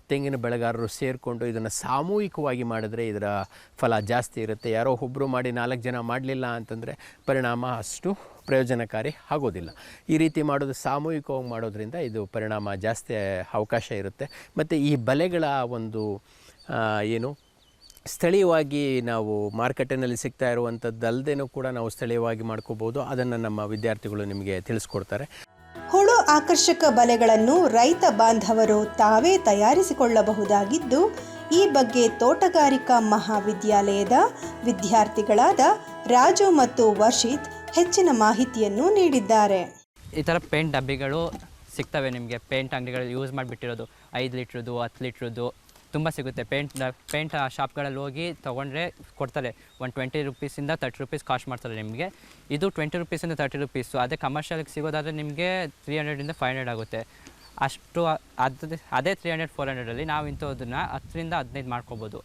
ತೆಂಗಿನ ಬೆಳೆಗಾರರು ಸೇರಿಕೊಂಡು ಇದನ್ನು ಸಾಮೂಹಿಕವಾಗಿ ಮಾಡಿದ್ರೆ ಇದರ ಫಲ ಜಾಸ್ತಿ ಇರುತ್ತೆ. ಯಾರೋ ಒಬ್ಬರು ಮಾಡಿ ನಾಲ್ಕು ಜನ ಮಾಡಲಿಲ್ಲ ಅಂತಂದರೆ ಪರಿಣಾಮ ಅಷ್ಟು ಪ್ರಯೋಜನಕಾರಿ ಆಗೋದಿಲ್ಲ. ಈ ರೀತಿ ಮಾಡೋದು ಸಾಮೂಹಿಕವಾಗಿ ಮಾಡೋದ್ರಿಂದ ಇದು ಪರಿಣಾಮ ಜಾಸ್ತಿ ಅವಕಾಶ ಇರುತ್ತೆ. ಮತ್ತು ಈ ಬಲೆಗಳ ಒಂದು ಏನು, ಸ್ಥಳೀಯವಾಗಿ ನಾವು ಮಾರ್ಕೆಟಿನಲ್ಲಿ ಸಿಗ್ತಾ ಇರುವಂಥದ್ದಲ್ಲದೇನೂ ಕೂಡ ನಾವು ಸ್ಥಳೀಯವಾಗಿ ಮಾಡ್ಕೋಬೋದು ಅದನ್ನು ನಮ್ಮ ವಿದ್ಯಾರ್ಥಿಗಳು ನಿಮಗೆ ತಿಳಿಸ್ಕೊಡ್ತಾರೆ. ಹುಳು ಆಕರ್ಷಕ ಬಲೆಗಳನ್ನು ರೈತ ಬಾಂಧವರು ತಾವೇ ತಯಾರಿಸಿಕೊಳ್ಳಬಹುದಾಗಿದ್ದು ಈ ಬಗ್ಗೆ ತೋಟಗಾರಿಕಾ ಮಹಾವಿದ್ಯಾಲಯದ ವಿದ್ಯಾರ್ಥಿಗಳಾದ ರಾಜು ಮತ್ತು ವರ್ಷಿತ್ ಹೆಚ್ಚಿನ ಮಾಹಿತಿಯನ್ನು ನೀಡಿದ್ದಾರೆ. ಈ ಥರ ಪೇಂಟ್ ಡಬ್ಬಿಗಳು ಸಿಗ್ತವೆ ನಿಮಗೆ. ಪೇಂಟ್ ಅಂಗಡಿಗಳಲ್ಲಿ ಯೂಸ್ ಮಾಡಿಬಿಟ್ಟಿರೋದು ಐದು ಲೀಟ್ರದ್ದು, ಹತ್ತು ಲೀಟ್ರದ್ದು ತುಂಬ ಸಿಗುತ್ತೆ. ಪೇಂಟ್ ಪೇಂಟ್ ಶಾಪ್ಗಳಲ್ಲಿ ಹೋಗಿ ತೊಗೊಂಡ್ರೆ ಕೊಡ್ತಾರೆ. ಒಂದು ಟ್ವೆಂಟಿ ರುಪೀಸಿಂದ ತರ್ಟಿ ರುಪೀಸ್ ಕಾಸ್ಟ್ ಮಾಡ್ತಾರೆ ನಿಮಗೆ. ಇದು ಟ್ವೆಂಟಿ ರುಪೀಸಿಂದ ತರ್ಟಿ ರುಪೀಸು. ಅದೇ ಕಮರ್ಷಿಯಲ್ಗೆ ಸಿಗೋದಾದರೆ ನಿಮಗೆ ತ್ರೀ ಹಂಡ್ರೆಡಿಂದ ಫೈವ್ ಹಂಡ್ರೆಡ್ ಆಗುತ್ತೆ. ಅಷ್ಟು ಅದು ಅದೇ ತ್ರೀ ಹಂಡ್ರೆಡ್ ಫೋರ್ ಹಂಡ್ರೆಡಲ್ಲಿ ನಾವು ಇಂಥದನ್ನು ಹತ್ತರಿಂದ ಹದಿನೈದು ಮಾಡ್ಕೋಬೋದು.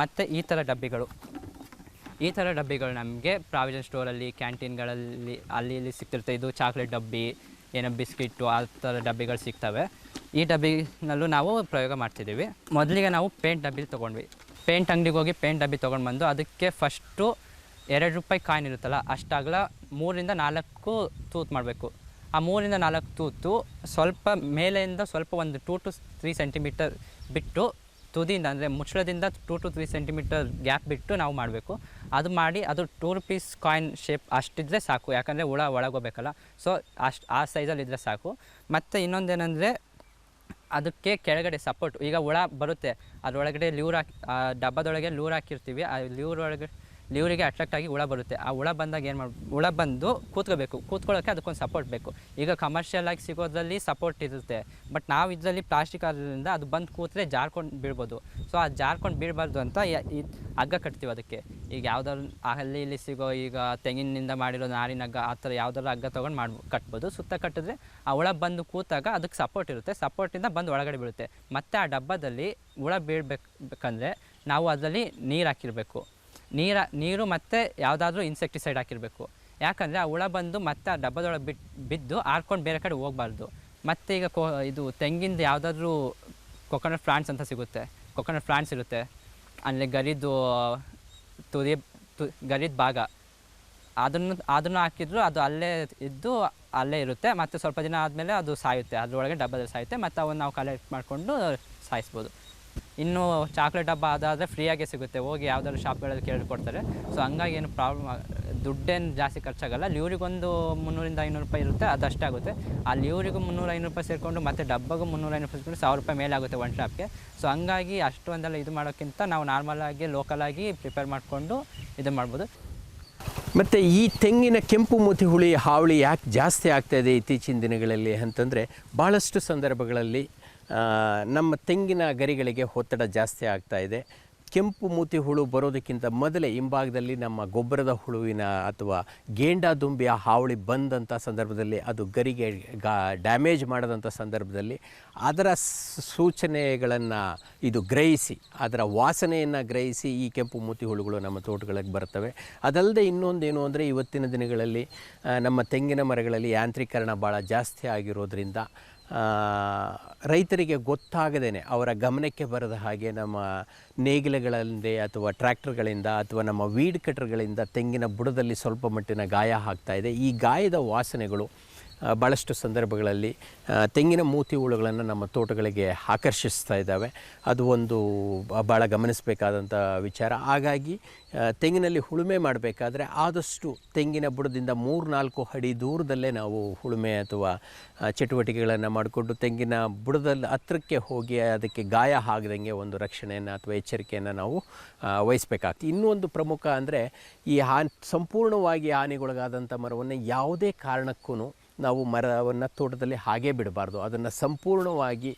ಮತ್ತು ಈ ಥರ ಡಬ್ಬಿಗಳು. ಈ ಥರ ಡಬ್ಬಿಗಳು ನಮಗೆ ಪ್ರಾವಿಷನ್ ಸ್ಟೋರಲ್ಲಿ, ಕ್ಯಾಂಟೀನ್ಗಳಲ್ಲಿ, ಅಲ್ಲಿ ಇಲ್ಲಿ ಸಿಗ್ತಿರುತ್ತೆ ಇದು ಚಾಕ್ಲೇಟ್ ಡಬ್ಬಿ, ಏನೋ ಬಿಸ್ಕಿಟ್ಟು ಆ ಥರ ಡಬ್ಬಿಗಳು ಸಿಗ್ತವೆ. ಈ ಡಬ್ಬಿನಲ್ಲೂ ನಾವು ಪ್ರಯೋಗ ಮಾಡ್ತಿದ್ದೀವಿ. ಮೊದಲಿಗೆ ನಾವು ಪೇಂಟ್ ಡಬ್ಬಿ ತೊಗೊಂಡ್ವಿ. ಪೇಂಟ್ ಅಂಗಡಿಗೆ ಹೋಗಿ ಪೇಂಟ್ ಡಬ್ಬಿ ತೊಗೊಂಡು ಬಂದು ಅದಕ್ಕೆ ಫಸ್ಟು ಎರಡು ರೂಪಾಯಿ ಕಾಯಿನ್ ಇರುತ್ತಲ್ಲ, ಅಷ್ಟಾಗಲ ಮೂರರಿಂದ ನಾಲ್ಕು ತೂತು ಮಾಡಬೇಕು. ಆ ಮೂರಿಂದ ನಾಲ್ಕು ತೂತು ಸ್ವಲ್ಪ ಮೇಲೆಯಿಂದ ಸ್ವಲ್ಪ ಒಂದು ಟೂ ಟು ತ್ರೀ ಸೆಂಟಿಮೀಟರ್ ಬಿಟ್ಟು ತುದಿಯಿಂದ, ಅಂದರೆ ಮುಚ್ಚಳದಿಂದ two to three centimetre gap ಬಿಟ್ಟು ನಾವು ಮಾಡಬೇಕು. ಅದು ಮಾಡಿ ಅದು ಟೂ ರುಪೀಸ್ ಕಾಯಿನ್ ಶೇಪ್ ಅಷ್ಟಿದ್ರೆ ಸಾಕು, ಯಾಕಂದರೆ ಹುಳ ಒಳಗೋಬೇಕಲ್ಲ ಸೊ ಅಷ್ಟು ಆ ಸೈಜಲ್ಲಿ ಇದ್ದರೆ ಸಾಕು. ಮತ್ತು ಇನ್ನೊಂದೇನೆಂದರೆ ಅದಕ್ಕೆ ಕೆಳಗಡೆ ಸಪೋರ್ಟ್, ಈಗ ಹುಳ ಬರುತ್ತೆ, ಅದರೊಳಗಡೆ ಲ್ಯೂರ್ ಹಾಕಿ ಡಬ್ಬದೊಳಗೆ ಲೂರ್ ಹಾಕಿರ್ತೀವಿ, ಆ ಲ್ಯೂರ್ ಒಳಗೆ ಲ್ಯೂರಿಗೆ ಅಟ್ರಾಕ್ಟ್ ಆಗಿ ಹುಳ ಬರುತ್ತೆ. ಆ ಹುಳ ಬಂದಾಗ ಏನು ಮಾಡಿ, ಹುಳ ಬಂದು ಕೂತ್ಕೋಬೇಕು. ಕೂತ್ಕೊಳ್ಳೋಕ್ಕೆ ಅದಕ್ಕೊಂದು ಸಪೋರ್ಟ್ ಬೇಕು. ಈಗ ಕಮರ್ಷಿಯಲ್ ಆಗಿ ಸಿಗೋದ್ರಲ್ಲಿ ಸಪೋರ್ಟ್ ಇರುತ್ತೆ. ಬಟ್ ನಾವು ಇದರಲ್ಲಿ ಪ್ಲಾಸ್ಟಿಕ್ ಆದ್ರಿಂದ ಅದು ಬಂದು ಕೂತ್ರೆ ಜಾರ್ಕೊಂಡು ಬೀಳ್ಬೋದು. ಸೊ ಆ ಜಾರ್ಕೊಂಡು ಬೀಳಬಾರ್ದು ಅಂತ ಹಗ್ಗ ಕಟ್ತೀವಿ ಅದಕ್ಕೆ. ಈಗ ಯಾವ್ದಾದ್ರು ಅಲ್ಲಿ ಇಲ್ಲಿ ಸಿಗೋ ಈಗ ತೆಂಗಿನಿಂದ ಮಾಡಿರೋ ನಾರಿನ ಹಗ್ಗ, ಆ ಥರ ಯಾವ್ದಾದ್ರು ಹಗ್ಗ ತೊಗೊಂಡು ಮಾಡಿ ಕಟ್ಬೋದು. ಸುತ್ತ ಕಟ್ಟಿದ್ರೆ ಆ ಹುಳ ಬಂದು ಕೂತಾಗ ಅದಕ್ಕೆ ಸಪೋರ್ಟ್ ಇರುತ್ತೆ. ಸಪೋರ್ಟಿಂದ ಬಂದು ಒಳಗಡೆ ಬೀಳುತ್ತೆ. ಮತ್ತು ಆ ಡಬ್ಬದಲ್ಲಿ ಹುಳ ಬೀಳ್ಬೇಕು, ಬೇಕಂದ್ರೆ ನಾವು ಅದರಲ್ಲಿ ನೀರು ಹಾಕಿರಬೇಕು. ನೀರ, ನೀರು ಮತ್ತು ಯಾವುದಾದ್ರೂ ಇನ್ಸೆಕ್ಟಿಸೈಡ್ ಹಾಕಿರಬೇಕು. ಯಾಕಂದರೆ ಆ ಹುಳ ಬಂದು ಮತ್ತೆ ಆ ಡಬ್ಬದೊಳಗೆ ಬಿಟ್ಟು ಬಿದ್ದು ಆರ್ಕೊಂಡು ಬೇರೆ ಕಡೆ ಹೋಗಬಾರ್ದು. ಮತ್ತು ಈಗ ಕೊ, ಇದು ತೆಂಗಿಂದ ಯಾವುದಾದ್ರೂ ಕೊಕೊನಟ್ ಫ್ಲಾಂಟ್ಸ್ ಅಂತ ಸಿಗುತ್ತೆ. ಕೊಕೊನಟ್ ಫ್ಲಾಂಟ್ಸ್ ಇರುತ್ತೆ. ಅಲ್ಲಿ ಗರಿದು ತುದಿ ತು, ಗರಿದ ಭಾಗ. ಅದನ್ನು ಅದನ್ನು ಹಾಕಿದ್ರು ಅದು ಅಲ್ಲೇ ಇದ್ದು ಅಲ್ಲೇ ಇರುತ್ತೆ. ಮತ್ತು ಸ್ವಲ್ಪ ದಿನ ಆದಮೇಲೆ ಅದು ಸಾಯುತ್ತೆ. ಅದರೊಳಗೆ ಡಬ್ಬದಲ್ಲಿ ಸಾಯುತ್ತೆ. ಮತ್ತು ಅವನ್ನ ನಾವು ಕಲೆಕ್ಟ್ ಮಾಡಿಕೊಂಡು ಸಾಯಿಸ್ಬೋದು. ಇನ್ನು ಚಾಕ್ಲೇಟ್ ಹಬ್ಬ ಅದಾದರೆ ಫ್ರೀಯಾಗೇ ಸಿಗುತ್ತೆ. ಹೋಗಿ ಯಾವ್ದಾದ್ರು ಶಾಪ್ಗಳಲ್ಲಿ ಕೇಳಿ ಕೊಡ್ತಾರೆ. ಸೊ ಹಂಗಾಗಿ ಏನು ಪ್ರಾಬ್ಲಮ್ ದುಡ್ಡೇನು ಜಾಸ್ತಿ ಖರ್ಚಾಗಲ್ಲ. ಲ್ಯೂರಿಗೊಂದು ಮುನ್ನೂರಿಂದ ಐನೂರು ರೂಪಾಯಿ ಇರುತ್ತೆ, ಅದಷ್ಟೇ ಆಗುತ್ತೆ. ಆ ಇವರಿಗೂ ಮುನ್ನೂರು ಐನೂರು ರೂಪಾಯಿ ಸೇರಿಕೊಂಡು, ಮತ್ತು ಡಬ್ಬಗೂ ಮುನ್ನೂರು ಐನೂರು ರೂಪಾಯಿ ಸೇರಿಕೊಂಡು ಸಾವಿರ ರೂಪಾಯಿ ಮೇಲೆ ಆಗುತ್ತೆ ಒನ್ ಶಾಪ್ಗೆ ಸೊ ಹಂಗಾಗಿ ಅಷ್ಟೊಂದೆಲ್ಲ ಇದು ಮಾಡೋಕ್ಕಿಂತ ನಾವು ನಾರ್ಮಲಾಗಿ ಲೋಕಲಾಗಿ ಪ್ರಿಪೇರ್ ಮಾಡಿಕೊಂಡು ಇದು ಮಾಡ್ಬೋದು. ಮತ್ತು ಈ ತೆಂಗಿನ ಕೆಂಪು ಮೂತಿ ಹುಳಿ, ಹಾವಳಿ ಯಾಕೆ ಜಾಸ್ತಿ ಆಗ್ತಾಯಿದೆ ಇತ್ತೀಚಿನ ದಿನಗಳಲ್ಲಿ ಅಂತಂದರೆ ಭಾಳಷ್ಟು ಸಂದರ್ಭಗಳಲ್ಲಿ ನಮ್ಮ ತೆಂಗಿನ ಗರಿಗಳಿಗೆ ಒತ್ತಡ ಜಾಸ್ತಿ ಆಗ್ತಾ ಇದೆ. ಕೆಂಪು ಮೂತಿ ಹುಳು ಬರೋದಕ್ಕಿಂತ ಮೊದಲೇ ಹಿಂಭಾಗದಲ್ಲಿ ನಮ್ಮ ಗೊಬ್ಬರದ ಹುಳುವಿನ ಅಥವಾ ಗೇಂಡಾ ದುಂಬಿಯ ಹಾವಳಿ ಬಂದಂಥ ಸಂದರ್ಭದಲ್ಲಿ ಅದು ಗರಿಗೆ ಗಾ ಡ್ಯಾಮೇಜ್ ಮಾಡದಂಥ ಸಂದರ್ಭದಲ್ಲಿ ಅದರ ಸೂಚನೆಗಳನ್ನು ಇದು ಗ್ರಹಿಸಿ, ಅದರ ವಾಸನೆಯನ್ನು ಗ್ರಹಿಸಿ ಈ ಕೆಂಪು ಮೂತಿ ಹುಳುಗಳು ನಮ್ಮ ತೋಟಗಳಿಗೆ ಬರ್ತವೆ. ಅದಲ್ಲದೆ ಇನ್ನೊಂದೇನು ಅಂದರೆ ಇವತ್ತಿನ ದಿನಗಳಲ್ಲಿ ನಮ್ಮ ತೆಂಗಿನ ಮರಗಳಲ್ಲಿ ಯಾಂತ್ರೀಕರಣ ಭಾಳ ಜಾಸ್ತಿ ಆಗಿರೋದ್ರಿಂದ ರೈತರಿಗೆ ಗೊತ್ತಾಗದೇನೆ ಅವರ ಗಮನಕ್ಕೆ ಬರದ ಹಾಗೆ ನಮ್ಮ ನೇಗಿಲುಗಳಲ್ಲದೆ ಅಥವಾ ಟ್ರ್ಯಾಕ್ಟರ್ಗಳಿಂದ ಅಥವಾ ನಮ್ಮ ವೀಡ್ ಕಟರ್ಗಳಿಂದ ತೆಂಗಿನ ಬುಡದಲ್ಲಿ ಸ್ವಲ್ಪ ಮಟ್ಟಿನ ಗಾಯ ಆಗ್ತಾ ಇದೆ. ಈ ಗಾಯದ ವಾಸನೆಗಳು ಭಾಳಷ್ಟು ಸಂದರ್ಭಗಳಲ್ಲಿ ತೆಂಗಿನ ಮೂತಿ ಹುಳುಗಳನ್ನು ನಮ್ಮ ತೋಟಗಳಿಗೆ ಆಕರ್ಷಿಸ್ತಾ ಇದ್ದಾವೆ. ಅದು ಒಂದು ಭಾಳ ಗಮನಿಸಬೇಕಾದಂಥ ವಿಚಾರ. ಹಾಗಾಗಿ ತೆಂಗಿನಲ್ಲಿ ಉಳುಮೆ ಮಾಡಬೇಕಾದ್ರೆ ಆದಷ್ಟು ತೆಂಗಿನ ಬುಡದಿಂದ ಮೂರು ನಾಲ್ಕು ಅಡಿ ದೂರದಲ್ಲೇ ನಾವು ಉಳುಮೆ ಅಥವಾ ಚಟುವಟಿಕೆಗಳನ್ನು ಮಾಡಿಕೊಂಡು ತೆಂಗಿನ ಬುಡದಲ್ಲಿ ಹತ್ರಕ್ಕೆ ಹೋಗಿ ಅದಕ್ಕೆ ಗಾಯ ಆಗದಂಗೆ ಒಂದು ರಕ್ಷಣೆಯನ್ನು ಅಥವಾ ಎಚ್ಚರಿಕೆಯನ್ನು ನಾವು ವಹಿಸಬೇಕಾಗ್ತದೆ. ಇನ್ನೊಂದು ಪ್ರಮುಖ ಅಂದರೆ ಈ ಹಾನಿ ಸಂಪೂರ್ಣವಾಗಿ ಹಾನಿಗೊಳಗಾದಂಥ ಮರವನ್ನು ಯಾವುದೇ ಕಾರಣಕ್ಕೂ ನಾವು ಮರವನ್ನು ತೋಟದಲ್ಲಿ ಹಾಗೇ ಬಿಡಬಾರ್ದು. ಅದನ್ನು ಸಂಪೂರ್ಣವಾಗಿ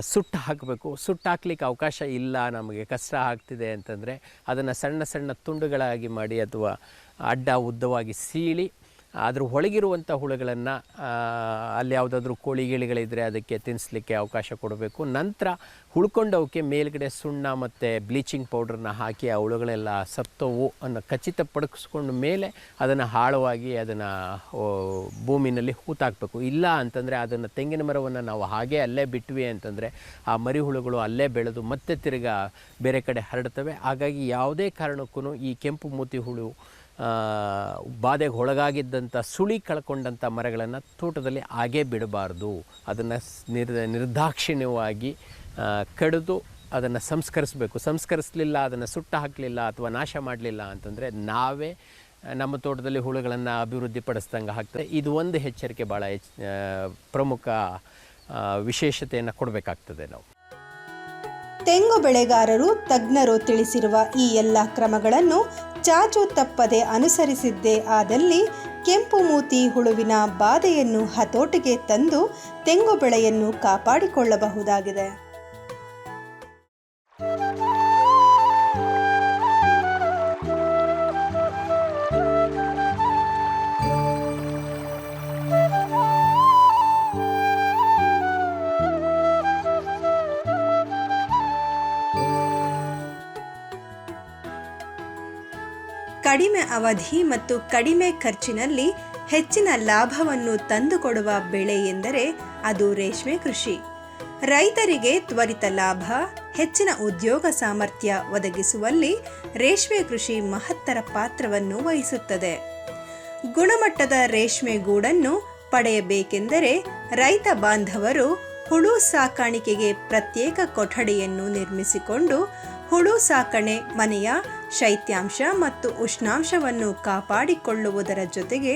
ಸುಟ್ಟು ಹಾಕಬೇಕು. ಸುಟ್ಟು ಹಾಕ್ಲಿಕ್ಕೆ ಅವಕಾಶ ಇಲ್ಲ, ನಮಗೆ ಕಷ್ಟ ಆಗ್ತಿದೆ ಅಂತಂದರೆ ಅದನ್ನು ಸಣ್ಣ ಸಣ್ಣ ತುಂಡುಗಳಾಗಿ ಮಾಡಿ ಅಥವಾ ಅಡ್ಡ ಉದ್ದವಾಗಿ ಸೀಳಿ ಅದ್ರ ಒಳಗಿರುವಂಥ ಹುಳುಗಳನ್ನು ಅಲ್ಲಿ ಯಾವುದಾದ್ರೂ ಕೋಳಿ ಗಿಳಿಗಳಿದ್ದರೆ ಅದಕ್ಕೆ ತಿನ್ನಿಸ್ಲಿಕ್ಕೆ ಅವಕಾಶ ಕೊಡಬೇಕು. ನಂತರ ಉಳ್ಕೊಂಡವಕ್ಕೆ ಮೇಲ್ಗಡೆ ಸುಣ್ಣ ಮತ್ತು ಬ್ಲೀಚಿಂಗ್ ಪೌಡ್ರನ್ನ ಹಾಕಿ ಆ ಹುಳುಗಳೆಲ್ಲ ಸತ್ತವು ಅನ್ನೋ ಖಚಿತಪಡಿಸ್ಕೊಂಡ ಮೇಲೆ ಅದನ್ನು ಆಳವಾಗಿ ಅದನ್ನು ಭೂಮಿನಲ್ಲಿ ಹೂತಾಕಬೇಕು. ಇಲ್ಲ ಅಂತಂದರೆ ಅದನ್ನು ತೆಂಗಿನ ಮರವನ್ನು ನಾವು ಹಾಗೆ ಅಲ್ಲೇ ಬಿಟ್ವಿ ಅಂತಂದರೆ ಆ ಮರಿ ಹುಳುಗಳು ಅಲ್ಲೇ ಬೆಳೆದು ಮತ್ತೆ ತಿರ್ಗಾ ಬೇರೆ ಕಡೆ ಹರಡ್ತವೆ. ಹಾಗಾಗಿ ಯಾವುದೇ ಕಾರಣಕ್ಕೂ ಈ ಕೆಂಪು ಮೂತಿ ಹುಳು ಬಾಧೆಗೆ ಒಳಗಾಗಿದ್ದಂಥ, ಸುಳಿ ಕಳ್ಕೊಂಡಂಥ ಮರಗಳನ್ನು ತೋಟದಲ್ಲಿ ಹಾಗೇ ಬಿಡಬಾರ್ದು. ಅದನ್ನು ನಿರ್, ನಿರ್ದಾಕ್ಷಿಣ್ಯವಾಗಿ ಕಡಿದು ಅದನ್ನು ಸಂಸ್ಕರಿಸಬೇಕು. ಸಂಸ್ಕರಿಸಲಿಲ್ಲ, ಅದನ್ನು ಸುಟ್ಟು ಹಾಕಲಿಲ್ಲ ಅಥವಾ ನಾಶ ಮಾಡಲಿಲ್ಲ ಅಂತಂದರೆ ನಾವೇ, ನಮ್ಮ ತೋಟದಲ್ಲಿ ಹುಳುಗಳನ್ನು ಅಭಿವೃದ್ಧಿಪಡಿಸ್ದಂಗೆ ಆಗ್ತದೆ. ಇದು ಒಂದು ಎಚ್ಚರಿಕೆ ಭಾಳ ಪ್ರಮುಖ ವಿಶೇಷತೆಯನ್ನು ಕೊಡಬೇಕಾಗ್ತದೆ ನಾವು. ತೆಂಗು ಬೆಳೆಗಾರರು, ತಜ್ಞರು ತಿಳಿಸಿರುವ ಈ ಎಲ್ಲ ಕ್ರಮಗಳನ್ನು ಚಾಚು ತಪ್ಪದೆ ಅನುಸರಿಸಿದ್ದೇ ಆದಲ್ಲಿ ಕೆಂಪು ಮೂತಿ ಹುಳುವಿನ ಬಾಧೆಯನ್ನು ಹತೋಟಿಗೆ ತಂದು ತೆಂಗು ಬೆಳೆಯನ್ನು ಕಾಪಾಡಿಕೊಳ್ಳಬಹುದಾಗಿದೆ. ಕಡಿಮೆ ಅವಧಿ ಮತ್ತು ಕಡಿಮೆ ಖರ್ಚಿನಲ್ಲಿ ಹೆಚ್ಚಿನ ಲಾಭವನ್ನು ತಂದುಕೊಡುವ ಬೆಳೆ ಎಂದರೆ ಅದು ರೇಷ್ಮೆ ಕೃಷಿ. ರೈತರಿಗೆ ತ್ವರಿತ ಲಾಭ, ಹೆಚ್ಚಿನ ಉದ್ಯೋಗ ಸಾಮರ್ಥ್ಯ ಒದಗಿಸುವಲ್ಲಿ ರೇಷ್ಮೆ ಕೃಷಿ ಮಹತ್ತರ ಪಾತ್ರವನ್ನು ವಹಿಸುತ್ತದೆ. ಗುಣಮಟ್ಟದ ರೇಷ್ಮೆ ಗೂಡನ್ನು ಪಡೆಯಬೇಕೆಂದರೆ ರೈತ ಬಾಂಧವರು ಹುಳು ಸಾಕಾಣಿಕೆಗೆ ಪ್ರತ್ಯೇಕ ಕೊಠಡಿಯನ್ನು ನಿರ್ಮಿಸಿಕೊಂಡು ಹುಳು ಸಾಕಣೆ ಮನೆಯ ಶೈತ್ಯಾಂಶ ಮತ್ತು ಉಷ್ಣಾಂಶವನ್ನು ಕಾಪಾಡಿಕೊಳ್ಳುವುದರ ಜೊತೆಗೆ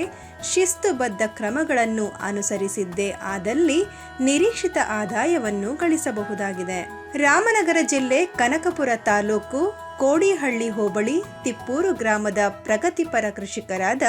ಶಿಸ್ತುಬದ್ಧ ಕ್ರಮಗಳನ್ನು ಅನುಸರಿಸಿದ್ದೇ ಆದಲ್ಲಿ ನಿರೀಕ್ಷಿತ ಆದಾಯವನ್ನು ಗಳಿಸಬಹುದಾಗಿದೆ. ರಾಮನಗರ ಜಿಲ್ಲೆ ಕನಕಪುರ ತಾಲೂಕು ಕೋಡಿಹಳ್ಳಿ ಹೋಬಳಿ ತಿಪ್ಪೂರು ಗ್ರಾಮದ ಪ್ರಗತಿಪರ ಕೃಷಿಕರಾದ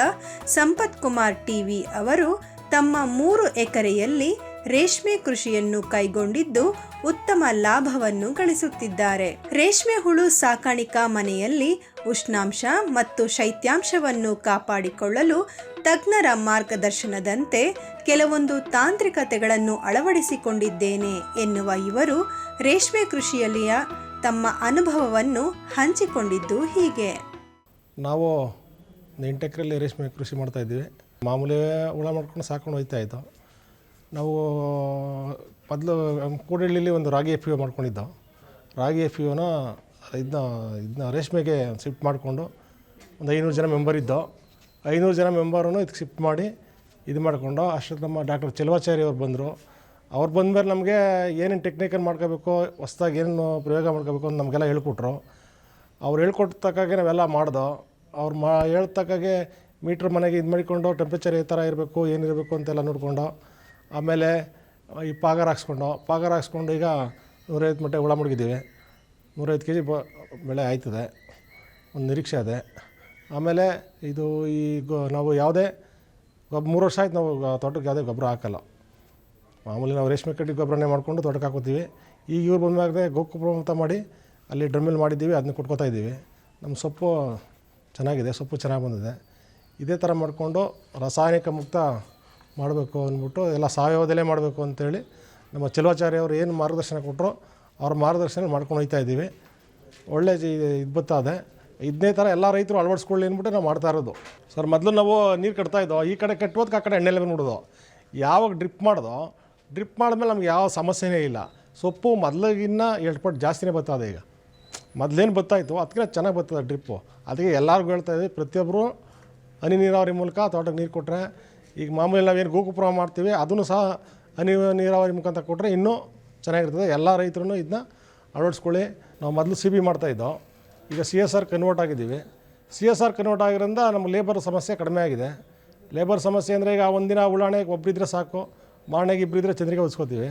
ಸಂಪತ್ ಕುಮಾರ್ ಟಿವಿ ಅವರು ತಮ್ಮ ಮೂರು ಎಕರೆಯಲ್ಲಿ ರೇಷ್ಮೆ ಕೃಷಿಯನ್ನು ಕೈಗೊಂಡಿದ್ದು ಉತ್ತಮ ಲಾಭವನ್ನು ಗಳಿಸುತ್ತಿದ್ದಾರೆ. ರೇಷ್ಮೆ ಹುಳು ಸಾಕಾಣಿಕಾ ಮನೆಯಲ್ಲಿ ಉಷ್ಣಾಂಶ ಮತ್ತು ಶೈತ್ಯಾಂಶವನ್ನು ಕಾಪಾಡಿಕೊಳ್ಳಲು ತಜ್ಞರ ಮಾರ್ಗದರ್ಶನದಂತೆ ಕೆಲವೊಂದು ತಾಂತ್ರಿಕತೆಗಳನ್ನು ಅಳವಡಿಸಿಕೊಂಡಿದ್ದೇನೆ ಎನ್ನುವ ಇವರು ರೇಷ್ಮೆ ಕೃಷಿಯಲ್ಲಿಯ ತಮ್ಮ ಅನುಭವವನ್ನು ಹಂಚಿಕೊಂಡಿದ್ದು ಹೀಗೆ. ನಾವು ಒಂದು ರೇಷ್ಮೆ ಕೃಷಿ ಮಾಡ್ತಾಯಿದ್ವಿ ಮಾಮೂಲಿ ಹುಳ ಮಾಡ್ಕೊಂಡು ಸಾಕೊಂಡು ಹೋಗ್ತಾ ಇದ್ದೋ. ನಾವು, ಮೊದಲು ಕೂಡಳ್ಳಿಲಿ ಒಂದು ರಾಗಿ ಎಫ್ ಯು ಮಾಡ್ಕೊಂಡಿದ್ದೋ, ರಾಗಿ ಎಫ್ ಯುನ ಇದನ್ನ ಇದನ್ನ ರೇಷ್ಮೆಗೆ ಶಿಫ್ಟ್ ಮಾಡಿಕೊಂಡು ಒಂದು ಐನೂರು ಜನ ಮೆಂಬರ್ ಇದ್ದೋ, ಐನೂರು ಜನ ಮೆಂಬರನ್ನು ಇದಕ್ಕೆ ಶಿಫ್ಟ್ ಮಾಡಿ ಇದು ಮಾಡಿಕೊಂಡು ಅಷ್ಟೊತ್ತು ನಮ್ಮ ಡಾಕ್ಟರ್ ಚೆಲುವಾಚಾರಿ ಅವ್ರು ಬಂದರು. ಅವ್ರು ಬಂದಮೇಲೆ ನಮಗೆ ಏನೇನು ಟೆಕ್ನಿಕನ್ನು ಮಾಡ್ಕೋಬೇಕು, ಹೊಸ್ದಾಗಿ ಏನೇನು ಪ್ರಯೋಗ ಮಾಡ್ಕೋಬೇಕು ಅಂತ ನಮಗೆಲ್ಲ ಹೇಳ್ಕೊಟ್ರು. ಅವ್ರು ಹೇಳ್ಕೊಟ್ಟ ತಕ್ಕಾಗೆ ನಾವೆಲ್ಲ ಮಾಡ್ದೋ, ಅವ್ರು ಮಾ, ಹೇಳ್ತಕ್ಕಾಗೆ ಮೀಟ್ರ್ ಮನೆಗೆ ಇದು ಮಾಡಿಕೊಂಡು ಟೆಂಪ್ರೇಚರ್ ಈ ಥರ ಇರಬೇಕು ಏನಿರಬೇಕು ಅಂತೆಲ್ಲ ನೋಡಿಕೊಂಡು ಆಮೇಲೆ ಈ ಪಾಗರ್ ಹಾಕ್ಸ್ಕೊಂಡು ಪಾಗರ್ ಹಾಕ್ಸ್ಕೊಂಡು ಈಗ ನೂರೈವತ್ತು ಮೊಟ್ಟೆ ಹುಳ ಮುಳುಗಿದ್ದೀವಿ. ನೂರೈವತ್ತು ಕೆ ಜಿ ಬೆಳೆ ಆಯ್ತದೆ. ಒಂದು ನಿರೀಕ್ಷೆ ಇದೆ. ಆಮೇಲೆ ಇದು ಈ ಗೊ, ನಾವು ಯಾವುದೇ ಗೊಬ್ಬ ಮೂರು ವರ್ಷ ಆಯ್ತು ನಾವು ತೋಟಕ್ಕೆ ಯಾವುದೇ ಗೊಬ್ಬರ ಹಾಕಲ್ಲ. ಮಾಮೂಲಿ ನಾವು ರೇಷ್ಮೆ ಕಟ್ಟಿ ಗೊಬ್ಬರನೇ ಮಾಡಿಕೊಂಡು ತೋಟಕ್ಕೆ ಹಾಕೋತೀವಿ. ಈಗ ಇವ್ರು ಬಂದಾಗದೆ ಗೋಕುಪ್ರ ಅಂತ ಮಾಡಿ ಅಲ್ಲಿ ಡ್ರಮ್ಮಿಲ್ ಮಾಡಿದ್ದೀವಿ, ಅದನ್ನ ಕೊಟ್ಕೋತಾ ಇದ್ದೀವಿ. ನಮ್ಮ ಸೊಪ್ಪು ಚೆನ್ನಾಗಿದೆ, ಸೊಪ್ಪು ಚೆನ್ನಾಗಿ ಬಂದಿದೆ. ಇದೇ ಥರ ಮಾಡಿಕೊಂಡು ರಾಸಾಯನಿಕ ಮುಕ್ತ ಮಾಡಬೇಕು ಅಂದ್ಬಿಟ್ಟು ಎಲ್ಲ ಸಾವಯವದಲ್ಲೇ ಮಾಡಬೇಕು ಅಂತೇಳಿ ನಮ್ಮ ಚೆಲುವಾಚಾರ್ಯ ಅವರು ಏನು ಮಾರ್ಗದರ್ಶನ ಕೊಟ್ಟರು ಅವ್ರ ಮಾರ್ಗದರ್ಶನ ಮಾಡ್ಕೊಂಡು ಹೋಗ್ತಾ ಇದ್ದೀವಿ. ಒಳ್ಳೆ ಇದು ಬರ್ತದೆ ಇದನ್ನೇ ಥರ ಎಲ್ಲ ರೈತರು ಅಳವಡಿಸ್ಕೊಳ್ಳಿ ಅಂದ್ಬಿಟ್ಟು ನಾವು ಮಾಡ್ತಾ ಇರೋದು. ಸರ್, ಮೊದಲು ನಾವು ನೀರು ಕಟ್ತಾ ಇದ್ದೋ, ಈ ಕಡೆ ಕಟ್ಟೋದಕ್ಕೆ ಆ ಕಡೆ ಎಣ್ಣೆಲೆ ನೋಡೋದು ಯಾವಾಗ ಡ್ರಿಪ್ ಮಾಡ್ದೋ, ಡ್ರಿಪ್ ಮಾಡಿದ್ಮೇಲೆ ನಮ್ಗೆ ಯಾವ ಸಮಸ್ಯೆನೇ ಇಲ್ಲ. ಸೊಪ್ಪು ಮೊದಲಿಗಿನ್ನ ಎರಡು ಪಟ್ಟು ಜಾಸ್ತಿನೇ ಬರ್ತದೆ ಈಗ. ಮೊದಲೇನು ಬತ್ತಾಯಿತು ಅದಕ್ಕೆ ಚೆನ್ನಾಗಿ ಬರ್ತದೆ ಡ್ರಿಪ್ಪು. ಅದಕ್ಕೆ ಎಲ್ಲರಿಗೂ ಹೇಳ್ತಾ ಇದ್ದೀವಿ ಪ್ರತಿಯೊಬ್ಬರು ಹನಿ ನೀರಾವರಿ ಮೂಲಕ ತೋಟಕ್ಕೆ ನೀರು ಕೊಟ್ಟರೆ ಈಗ ಮಾಮೂಲಿ ನಾವೇನು ಗೋಕುಪುರ ಮಾಡ್ತೀವಿ, ಅದನ್ನು ಸಹ ಹನಿ ನೀರಾವರಿ ಮುಖಾಂತರ ಕೊಟ್ಟರೆ ಇನ್ನೂ ಚೆನ್ನಾಗಿರ್ತದೆ. ಎಲ್ಲ ರೈತರು ಇದನ್ನ ಅಳವಡಿಸ್ಕೊಳ್ಳಿ. ನಾವು ಮೊದಲು ಸಿ ಬಿ ಮಾಡ್ತಾಯಿದ್ದೋ ಈಗ ಸಿ ಎಸ್ ಆರ್ ಕನ್ವರ್ಟ್ ಆಗಿದ್ದೀವಿ. ಸಿ ಎಸ್ ಆರ್ ಕನ್ವರ್ಟ್ ಆಗಿರೋದ್ರಿಂದ ನಮ್ಮ ಲೇಬರ್ ಸಮಸ್ಯೆ ಕಡಿಮೆ ಆಗಿದೆ. ಲೇಬರ್ ಸಮಸ್ಯೆ ಅಂದರೆ ಈಗ ಒಂದಿನ ಉಳಾಣೆಗೆ ಒಬ್ಬರಿದ್ರೆ ಸಾಕು ಮಾರಣೆಗೆ ಇಬ್ಬರಿದ್ರೆ ಚಂದ್ರಿಕೆ ಉಳಿಸ್ಕೋತೀವಿ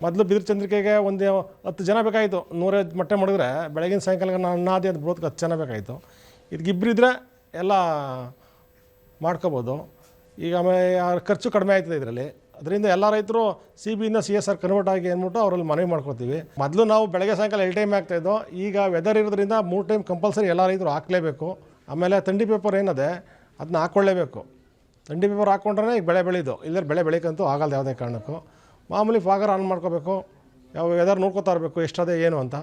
ಮೊದಲು ಬಿದಿರು ಚಂದ್ರಿಕೆಗೆ ಒಂದು ಹತ್ತು ಜನ ಬೇಕಾಯಿತು. ನೂರೈವತ್ತು ಮೊಟ್ಟೆ ಮಾಡಿದ್ರೆ ಬೆಳಗಿನ ಸಾಯಂಕಾಲ ಅನ್ನಾದಿ ಅಂತ ಬರೋದಕ್ಕೆ ಹತ್ತು ಜನ ಬೇಕಾಯಿತು. ಇದಕ್ಕೆ ಇಬ್ಬರಿದ್ರೆ ಎಲ್ಲ ಮಾಡ್ಕೋಬೋದು. ಈಗ ಆಮೇಲೆ ಖರ್ಚು ಕಡಿಮೆ ಆಯ್ತದೆ ಇದರಲ್ಲಿ. ಅದರಿಂದ ಎಲ್ಲ ರೈತರು ಸಿ ಬಿಯಿಂದ ಸಿ ಎಸ್ ಆರ್ ಕನ್ವರ್ಟ್ ಆಗಿ ಅಂದ್ಬಿಟ್ಟು ಅವರಲ್ಲಿ ಮನವಿ ಮಾಡ್ಕೊತೀವಿ ಮೊದಲು ನಾವು ಬೆಳಗ್ಗೆ ಸಾಯಂಕಾಲ ಎಲ್ ಟೈಮ್ ಆಗ್ತಾಯಿದ್ದೋ ಈಗ ವೆದರ್ ಇರೋದ್ರಿಂದ ಮೂರು ಟೈಮ್ ಕಂಪಲ್ಸರಿ ಎಲ್ಲ ರೈತರು ಹಾಕಲೇಬೇಕು. ಆಮೇಲೆ ತಂಡಿ ಪೇಪರ್ ಏನಿದೆ ಅದನ್ನ ಹಾಕ್ಕೊಳ್ಳೇಬೇಕು ತಂಡಿ ಪೇಪರ್ ಹಾಕ್ಕೊಂಡ್ರೆ ಈಗ ಬೆಳೆ ಬೆಳೀದು ಇಲ್ಲದ್ರೆ ಬೆಳೆ ಬೆಳೀಕಂತೂ ಆಗಲ್ಲ ಯಾವುದೇ ಕಾರಣಕ್ಕೂ. ಮಾಮೂಲಿ ಫಾಗರ್ ಆನ್ ಮಾಡ್ಕೋಬೇಕು. ಯಾವ ವೆದರ್ ನೋಡ್ಕೊತಾ ಇರಬೇಕು, ಎಷ್ಟದೇ ಏನು ಅಂತ.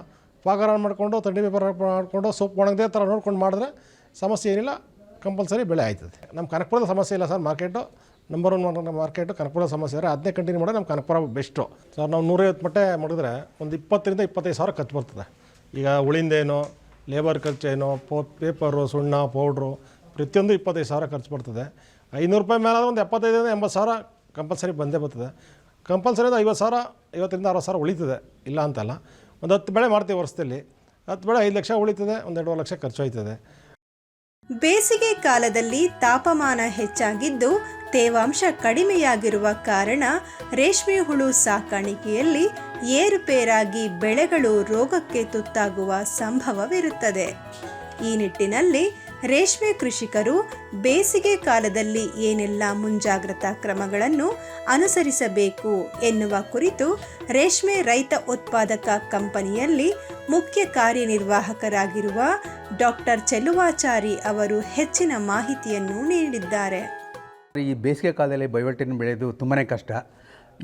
ಫಾಗರ್ ಆನ್ ಮಾಡಿಕೊಂಡು ತಂಡಿ ಪೇಪರ್ ಮಾಡಿಕೊಂಡು ಸೊಪ್ಪು ಒಣಗದೇ ಥರ ನೋಡ್ಕೊಂಡು ಮಾಡಿದ್ರೆ ಸಮಸ್ಯೆ ಏನಿಲ್ಲ. ಕಂಪಲ್ಸರಿ ಬೆಳೆ ಆಯ್ತದೆ. ನಮ್ಮ ಕನಕಪುರದ ಸಮಸ್ಯೆ ಇಲ್ಲ sir market. Number one market ಕನಕಪುರದ ಸಮಸ್ಯೆ ಆದರೆ ಅದನ್ನೇ ಕಂಟಿನ್ಯೂ ಮಾಡೋದು ನಮ್ಮ ಕನಕಪುರ ಬೆಸ್ಟು. ಸರ್ ನಾವು ನೂರೈವತ್ತು ಮಟ್ಟೆ ಮಾಡಿದ್ರೆ ಒಂದು ಇಪ್ಪತ್ತರಿಂದ ಇಪ್ಪತ್ತೈದು ಸಾವಿರ ಖರ್ಚು ಬರ್ತದೆ. ಈಗ ಉಳಿಂದೇನು ಲೇಬರ್ ಖರ್ಚೇನೋ ಪೋ ಪೇಪರು ಸುಣ್ಣ ಪೌಡ್ರು ಪ್ರತಿಯೊಂದು ಇಪ್ಪತ್ತೈದು ಸಾವಿರ ಖರ್ಚು ಬರ್ತದೆ. ಐನೂರು ರೂಪಾಯಿ ಮೇಲೆ ಒಂದು ಎಪ್ಪತ್ತೈದರಿಂದ ಎಂಬತ್ತು ಸಾವಿರ ಕಂಪಲ್ಸರಿ ಬಂದೇ ಬರ್ತದೆ. ಕಂಪಲ್ಸರಿ ಐವತ್ತು ಸಾವಿರ, ಐವತ್ತರಿಂದ ಅರವತ್ತು ಸಾವಿರ ಉಳಿತದೆ. ಇಲ್ಲ ಅಂತಲ್ಲ. ಒಂದು ಹತ್ತು ಬೆಳೆ ಮಾಡ್ತೀವಿ ವರ್ಷದಲ್ಲಿ. ಹತ್ತು ಬೆಳೆ ಐದು ಲಕ್ಷ ಉಳಿತದೆ ಒಂದು ಎರಡೂವರೆ ಲಕ್ಷ ಖರ್ಚು ಹೋಯ್ತದೆ ಬೇಸಿಗೆ ಕಾಲದಲ್ಲಿ ತಾಪಮಾನ ಹೆಚ್ಚಾಗಿದ್ದು ತೇವಾಂಶ ಕಡಿಮೆಯಾಗಿರುವ ಕಾರಣ ರೇಷ್ಮೆ ಹುಳು ಸಾಕಾಣಿಕೆಯಲ್ಲಿ ಏರುಪೇರಾಗಿ ಬೆಳೆಗಳು ರೋಗಕ್ಕೆ ತುತ್ತಾಗುವ ಸಂಭವವಿರುತ್ತದೆ. ಈ ನಿಟ್ಟಿನಲ್ಲಿ ರೇಷ್ಮೆ ಕೃಷಿಕರು ಬೇಸಿಗೆ ಕಾಲದಲ್ಲಿ ಏನೆಲ್ಲ ಮುಂಜಾಗ್ರತಾ ಕ್ರಮಗಳನ್ನು ಅನುಸರಿಸಬೇಕು ಎನ್ನುವ ಕುರಿತು ರೇಷ್ಮೆ ರೈತ ಉತ್ಪಾದಕ ಕಂಪನಿಯಲ್ಲಿ ಮುಖ್ಯ ಕಾರ್ಯನಿರ್ವಾಹಕರಾಗಿರುವ ಡಾಕ್ಟರ್ ಚೆಲುವಾಚಾರಿ ಅವರು ಹೆಚ್ಚಿನ ಮಾಹಿತಿಯನ್ನು ನೀಡಿದ್ದಾರೆ. ಈ ಬೇಸಿಗೆ ಕಾಲದಲ್ಲಿ ಬಯೋಟಿನ್ ಬೆಳೆಯೋದು ತುಂಬಾ ಕಷ್ಟ.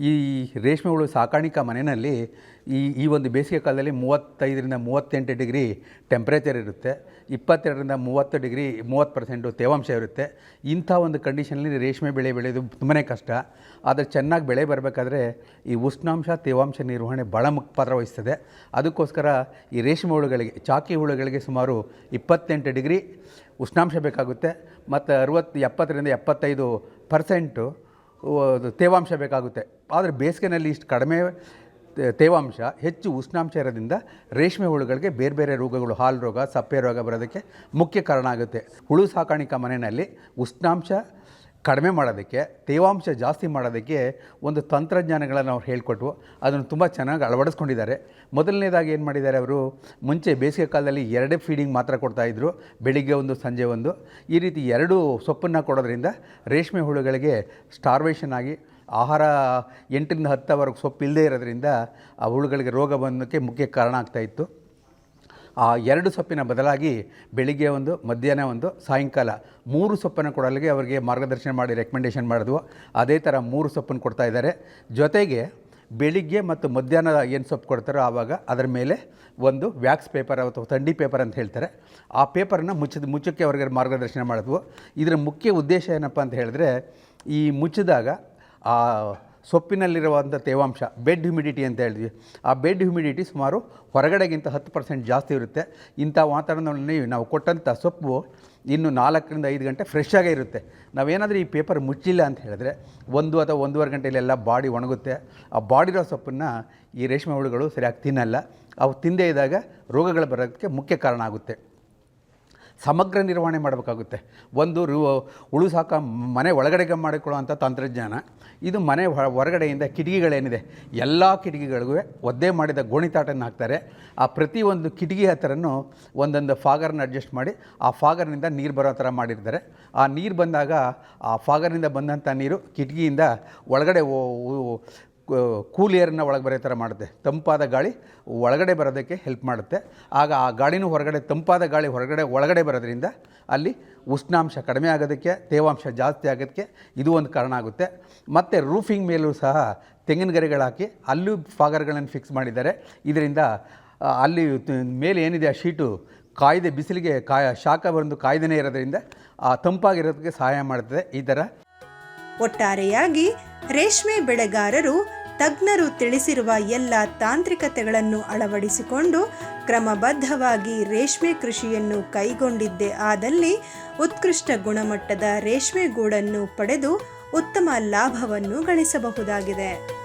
ಈ ರೇಷ್ಮೆ ಹುಳು ಸಾಕಾಣಿಕಾ ಮನೆಯಲ್ಲಿ ಈ ಈ ಒಂದು ಬೇಸಿಗೆ ಕಾಲದಲ್ಲಿ ಮೂವತ್ತೈದರಿಂದ ಮೂವತ್ತೆಂಟು ಡಿಗ್ರಿ ಟೆಂಪ್ರೇಚರ್ ಇರುತ್ತೆ. ಇಪ್ಪತ್ತೆರಡರಿಂದ ಮೂವತ್ತು ಡಿಗ್ರಿ ಮೂವತ್ತು ಪರ್ಸೆಂಟು ತೇವಾಂಶ ಇರುತ್ತೆ. ಇಂಥ ಒಂದು ಕಂಡೀಷನಲ್ಲಿ ರೇಷ್ಮೆ ಬೆಳೆ ಬೆಳೆಯೋದು ತುಂಬಾ ಕಷ್ಟ. ಆದರೆ ಚೆನ್ನಾಗಿ ಬೆಳೆ ಬರಬೇಕಾದ್ರೆ ಈ ಉಷ್ಣಾಂಶ, ತೇವಾಂಶ ನಿರ್ವಹಣೆ ಭಾಳ ಮುಖ್ಯ ಪಾತ್ರ ವಹಿಸ್ತದೆ. ಅದಕ್ಕೋಸ್ಕರ ಈ ರೇಷ್ಮೆ ಹುಳುಗಳಿಗೆ, ಚಾಕಿ ಹುಳುಗಳಿಗೆ ಸುಮಾರು ಇಪ್ಪತ್ತೆಂಟು ಡಿಗ್ರಿ ಉಷ್ಣಾಂಶ ಬೇಕಾಗುತ್ತೆ. ಮತ್ತು ಅರುವತ್ತು, ಎಪ್ಪತ್ತರಿಂದ ಎಪ್ಪತ್ತೈದು ಪರ್ಸೆಂಟು ತೇವಾಂಶ ಬೇಕಾಗುತ್ತೆ. ಆದರೆ ಬೇಸಿಗೆನಲ್ಲಿ ಇಷ್ಟು ಕಡಿಮೆ ತೇವಾಂಶ ಹೆಚ್ಚು ಉಷ್ಣಾಂಶ ಇರೋದ್ರಿಂದ ರೇಷ್ಮೆ ಹುಳುಗಳಿಗೆ ಬೇರೆ ಬೇರೆ ರೋಗಗಳು, ಹಾಲು ರೋಗ, ಸಪ್ಪೆ ರೋಗ ಬರೋದಕ್ಕೆ ಮುಖ್ಯ ಕಾರಣ ಆಗುತ್ತೆ. ಹುಳು ಸಾಕಾಣಿಕಾ ಮನೆಯಲ್ಲಿ ಉಷ್ಣಾಂಶ ಕಡಿಮೆ ಮಾಡೋದಕ್ಕೆ, ತೇವಾಂಶ ಜಾಸ್ತಿ ಮಾಡೋದಕ್ಕೆ ಒಂದು ತಂತ್ರಜ್ಞಾನಗಳನ್ನು ಅವ್ರು ಹೇಳಿಕೊಟ್ವು ಅದನ್ನು ತುಂಬ ಚೆನ್ನಾಗಿ ಅಳವಡಿಸ್ಕೊಂಡಿದ್ದಾರೆ. ಮೊದಲನೇದಾಗಿ ಏನು ಮಾಡಿದ್ದಾರೆ ಅವರು, ಮುಂಚೆ ಬೇಸಿಗೆ ಕಾಲದಲ್ಲಿ ಎರಡೇ ಫೀಡಿಂಗ್ ಮಾತ್ರ ಕೊಡ್ತಾಯಿದ್ರು ಬೆಳಿಗ್ಗೆ ಒಂದು, ಸಂಜೆ ಒಂದು. ಈ ರೀತಿ ಎರಡು ಸೊಪ್ಪನ್ನು ಕೊಡೋದ್ರಿಂದ ರೇಷ್ಮೆ ಹುಳುಗಳಿಗೆ ಸ್ಟಾರ್ವೇಷನ್ ಆಗಿ ಆಹಾರ ಎಂಟರಿಂದ ಹತ್ತವರೆಗೆ ಸೊಪ್ಪು ಇಲ್ಲದೇ ಇರೋದ್ರಿಂದ ಆ ಹುಳುಗಳಿಗೆ ರೋಗ ಬಂದಕ್ಕೆ ಮುಖ್ಯ ಕಾರಣ ಆಗ್ತಾಯಿತ್ತು ಆ ಎರಡು ಸೊಪ್ಪಿನ ಬದಲಾಗಿ ಬೆಳಿಗ್ಗೆ ಒಂದು, ಮಧ್ಯಾಹ್ನ ಒಂದು, ಸಾಯಂಕಾಲ ಮೂರು ಸೊಪ್ಪನ್ನು ಕೊಡಲಿಗೆ ಅವರಿಗೆ ಮಾರ್ಗದರ್ಶನ ಮಾಡಿ ರೆಕಮೆಂಡೇಷನ್ ಮಾಡಿದ್ವು. ಅದೇ ಥರ ಮೂರು ಸೊಪ್ಪನ್ನು ಕೊಡ್ತಾ ಇದ್ದಾರೆ. ಜೊತೆಗೆ ಬೆಳಿಗ್ಗೆ ಮತ್ತು ಮಧ್ಯಾಹ್ನದ ಏನು ಸೊಪ್ಪು ಕೊಡ್ತಾರೋ ಆವಾಗ ಅದರ ಮೇಲೆ ಒಂದು ವ್ಯಾಕ್ಸ್ ಪೇಪರ್ ಅಥವಾ ಥಂಡಿ ಪೇಪರ್ ಅಂತ ಹೇಳ್ತಾರೆ. ಆ ಪೇಪರನ್ನು ಮುಚ್ಚಿದ ಮುಚ್ಚಕ್ಕೆ ಅವ್ರಿಗೆ ಮಾರ್ಗದರ್ಶನ ಮಾಡಿದ್ವು. ಇದರ ಮುಖ್ಯ ಉದ್ದೇಶ ಏನಪ್ಪ ಅಂತ ಹೇಳಿದ್ರೆ ಈ ಮುಚ್ಚಿದಾಗ ಆ ಸೊಪ್ಪಿನಲ್ಲಿರುವಂಥ ತೇವಾಂಶ ಬೆಡ್ ಹ್ಯುಮಿಡಿಟಿ ಅಂತ ಹೇಳಿದ್ವಿ. ಆ ಬೆಡ್ ಹ್ಯುಮಿಡಿಟಿ ಸುಮಾರು ಹೊರಗಡೆಗಿಂತ ಹತ್ತು ಪರ್ಸೆಂಟ್ ಜಾಸ್ತಿ ಇರುತ್ತೆ. ಇಂಥ ವಾತಾವರಣದಲ್ಲಿ ನಾವು ಕೊಟ್ಟಂಥ ಸೊಪ್ಪು ಇನ್ನು ನಾಲ್ಕರಿಂದ ಐದು ಗಂಟೆ ಫ್ರೆಶ್ ಆಗೇ ಇರುತ್ತೆ. ನಾವೇನಾದರೂ ಈ ಪೇಪರ್ ಮುಚ್ಚಿಲ್ಲ ಅಂತ ಹೇಳಿದ್ರೆ ಒಂದು ಅಥವಾ ಒಂದೂವರೆ ಗಂಟೆಯಲ್ಲೆಲ್ಲ ಬಾಡಿ ಒಣಗುತ್ತೆ. ಆ ಬಾಡಿರೋ ಸೊಪ್ಪನ್ನು ಈ ರೇಷ್ಮೆ ಹುಳುಗಳು ಸರಿಯಾಗಿ ತಿನ್ನಲ್ಲ. ಅವು ತಿಂದೇ ಇದ್ದಾಗ ರೋಗಗಳು ಬರೋದಕ್ಕೆ ಮುಖ್ಯ ಕಾರಣ ಆಗುತ್ತೆ. ಸಮಗ್ರ ನಿರ್ವಹಣೆ ಮಾಡಬೇಕಾಗುತ್ತೆ. ಒಂದು ರು ಉಳು ಸಾಕ ಮನೆ ಒಳಗಡೆಗೆ ಮಾಡಿಕೊಳ್ಳುವಂಥ ತಂತ್ರಜ್ಞಾನ. ಇದು ಮನೆ ಹೊರಗಡೆಯಿಂದ ಕಿಟಕಿಗಳೇನಿದೆ, ಎಲ್ಲ ಕಿಟಕಿಗಳಿಗೂ ಒದ್ದೆ ಮಾಡಿದ ಗೋಣಿತಾಟನ್ನು ಹಾಕ್ತಾರೆ. ಆ ಪ್ರತಿಯೊಂದು ಕಿಟಕಿ ಹತ್ರನೂ ಒಂದೊಂದು ಫಾಗರ್ನ ಅಡ್ಜಸ್ಟ್ ಮಾಡಿ ಆ ಫಾಗರ್ನಿಂದ ನೀರು ಬರೋ ಥರ ಮಾಡಿರ್ತಾರೆ. ಆ ನೀರು ಬಂದಾಗ ಆ ಫಾಗರ್ನಿಂದ ಬಂದಂಥ ನೀರು ಕಿಟಕಿಯಿಂದ ಒಳಗಡೆ ಕೂಲ್ ಏರನ್ನ ಒಳಗೆ ಬರೋ ಥರ ಮಾಡುತ್ತೆ. ತಂಪಾದ ಗಾಳಿ ಒಳಗಡೆ ಬರೋದಕ್ಕೆ ಹೆಲ್ಪ್ ಮಾಡುತ್ತೆ. ಆಗ ಆ ಗಾಳಿನೂ ಹೊರಗಡೆ, ತಂಪಾದ ಗಾಳಿ ಹೊರಗಡೆ, ಒಳಗಡೆ ಬರೋದ್ರಿಂದ ಅಲ್ಲಿ ಉಷ್ಣಾಂಶ ಕಡಿಮೆ ಆಗೋದಕ್ಕೆ, ತೇವಾಂಶ ಜಾಸ್ತಿ ಆಗೋದಕ್ಕೆ ಇದು ಒಂದು ಕಾರಣ ಆಗುತ್ತೆ. ಮತ್ತು ರೂಫಿಂಗ್ ಮೇಲೂ ಸಹ ತೆಂಗಿನ ಗರಿಗಳು ಹಾಕಿ ಅಲ್ಲೂ ಫಾಗರ್ಗಳನ್ನು ಫಿಕ್ಸ್ ಮಾಡಿದ್ದಾರೆ. ಇದರಿಂದ ಅಲ್ಲಿ ಮೇಲೆ ಏನಿದೆ ಆ ಶೀಟು, ಕಾಯ್ದೆ ಬಿಸಿಲಿಗೆ ಕಾಯ ಶಾಖ ಬಂದು ಕಾಯ್ದೆನೇ ಇರೋದ್ರಿಂದ ಆ ತಂಪಾಗಿರೋದಕ್ಕೆ ಸಹಾಯ ಮಾಡುತ್ತದೆ. ಈ ಥರ ಒಟ್ಟಾರೆಯಾಗಿ ರೇಷ್ಮೆ ಬೆಳೆಗಾರರು ತಜ್ಞರು ತಿಳಿಸಿರುವ ಎಲ್ಲ ತಾಂತ್ರಿಕತೆಗಳನ್ನು ಅಳವಡಿಸಿಕೊಂಡು ಕ್ರಮಬದ್ಧವಾಗಿ ರೇಷ್ಮೆ ಕೃಷಿಯನ್ನು ಕೈಗೊಂಡಿದ್ದೇ ಆದಲ್ಲಿ ಉತ್ಕೃಷ್ಟ ಗುಣಮಟ್ಟದ ರೇಷ್ಮೆ ಗೂಡನ್ನು ಪಡೆದು ಉತ್ತಮ ಲಾಭವನ್ನು ಗಳಿಸಬಹುದಾಗಿದೆ.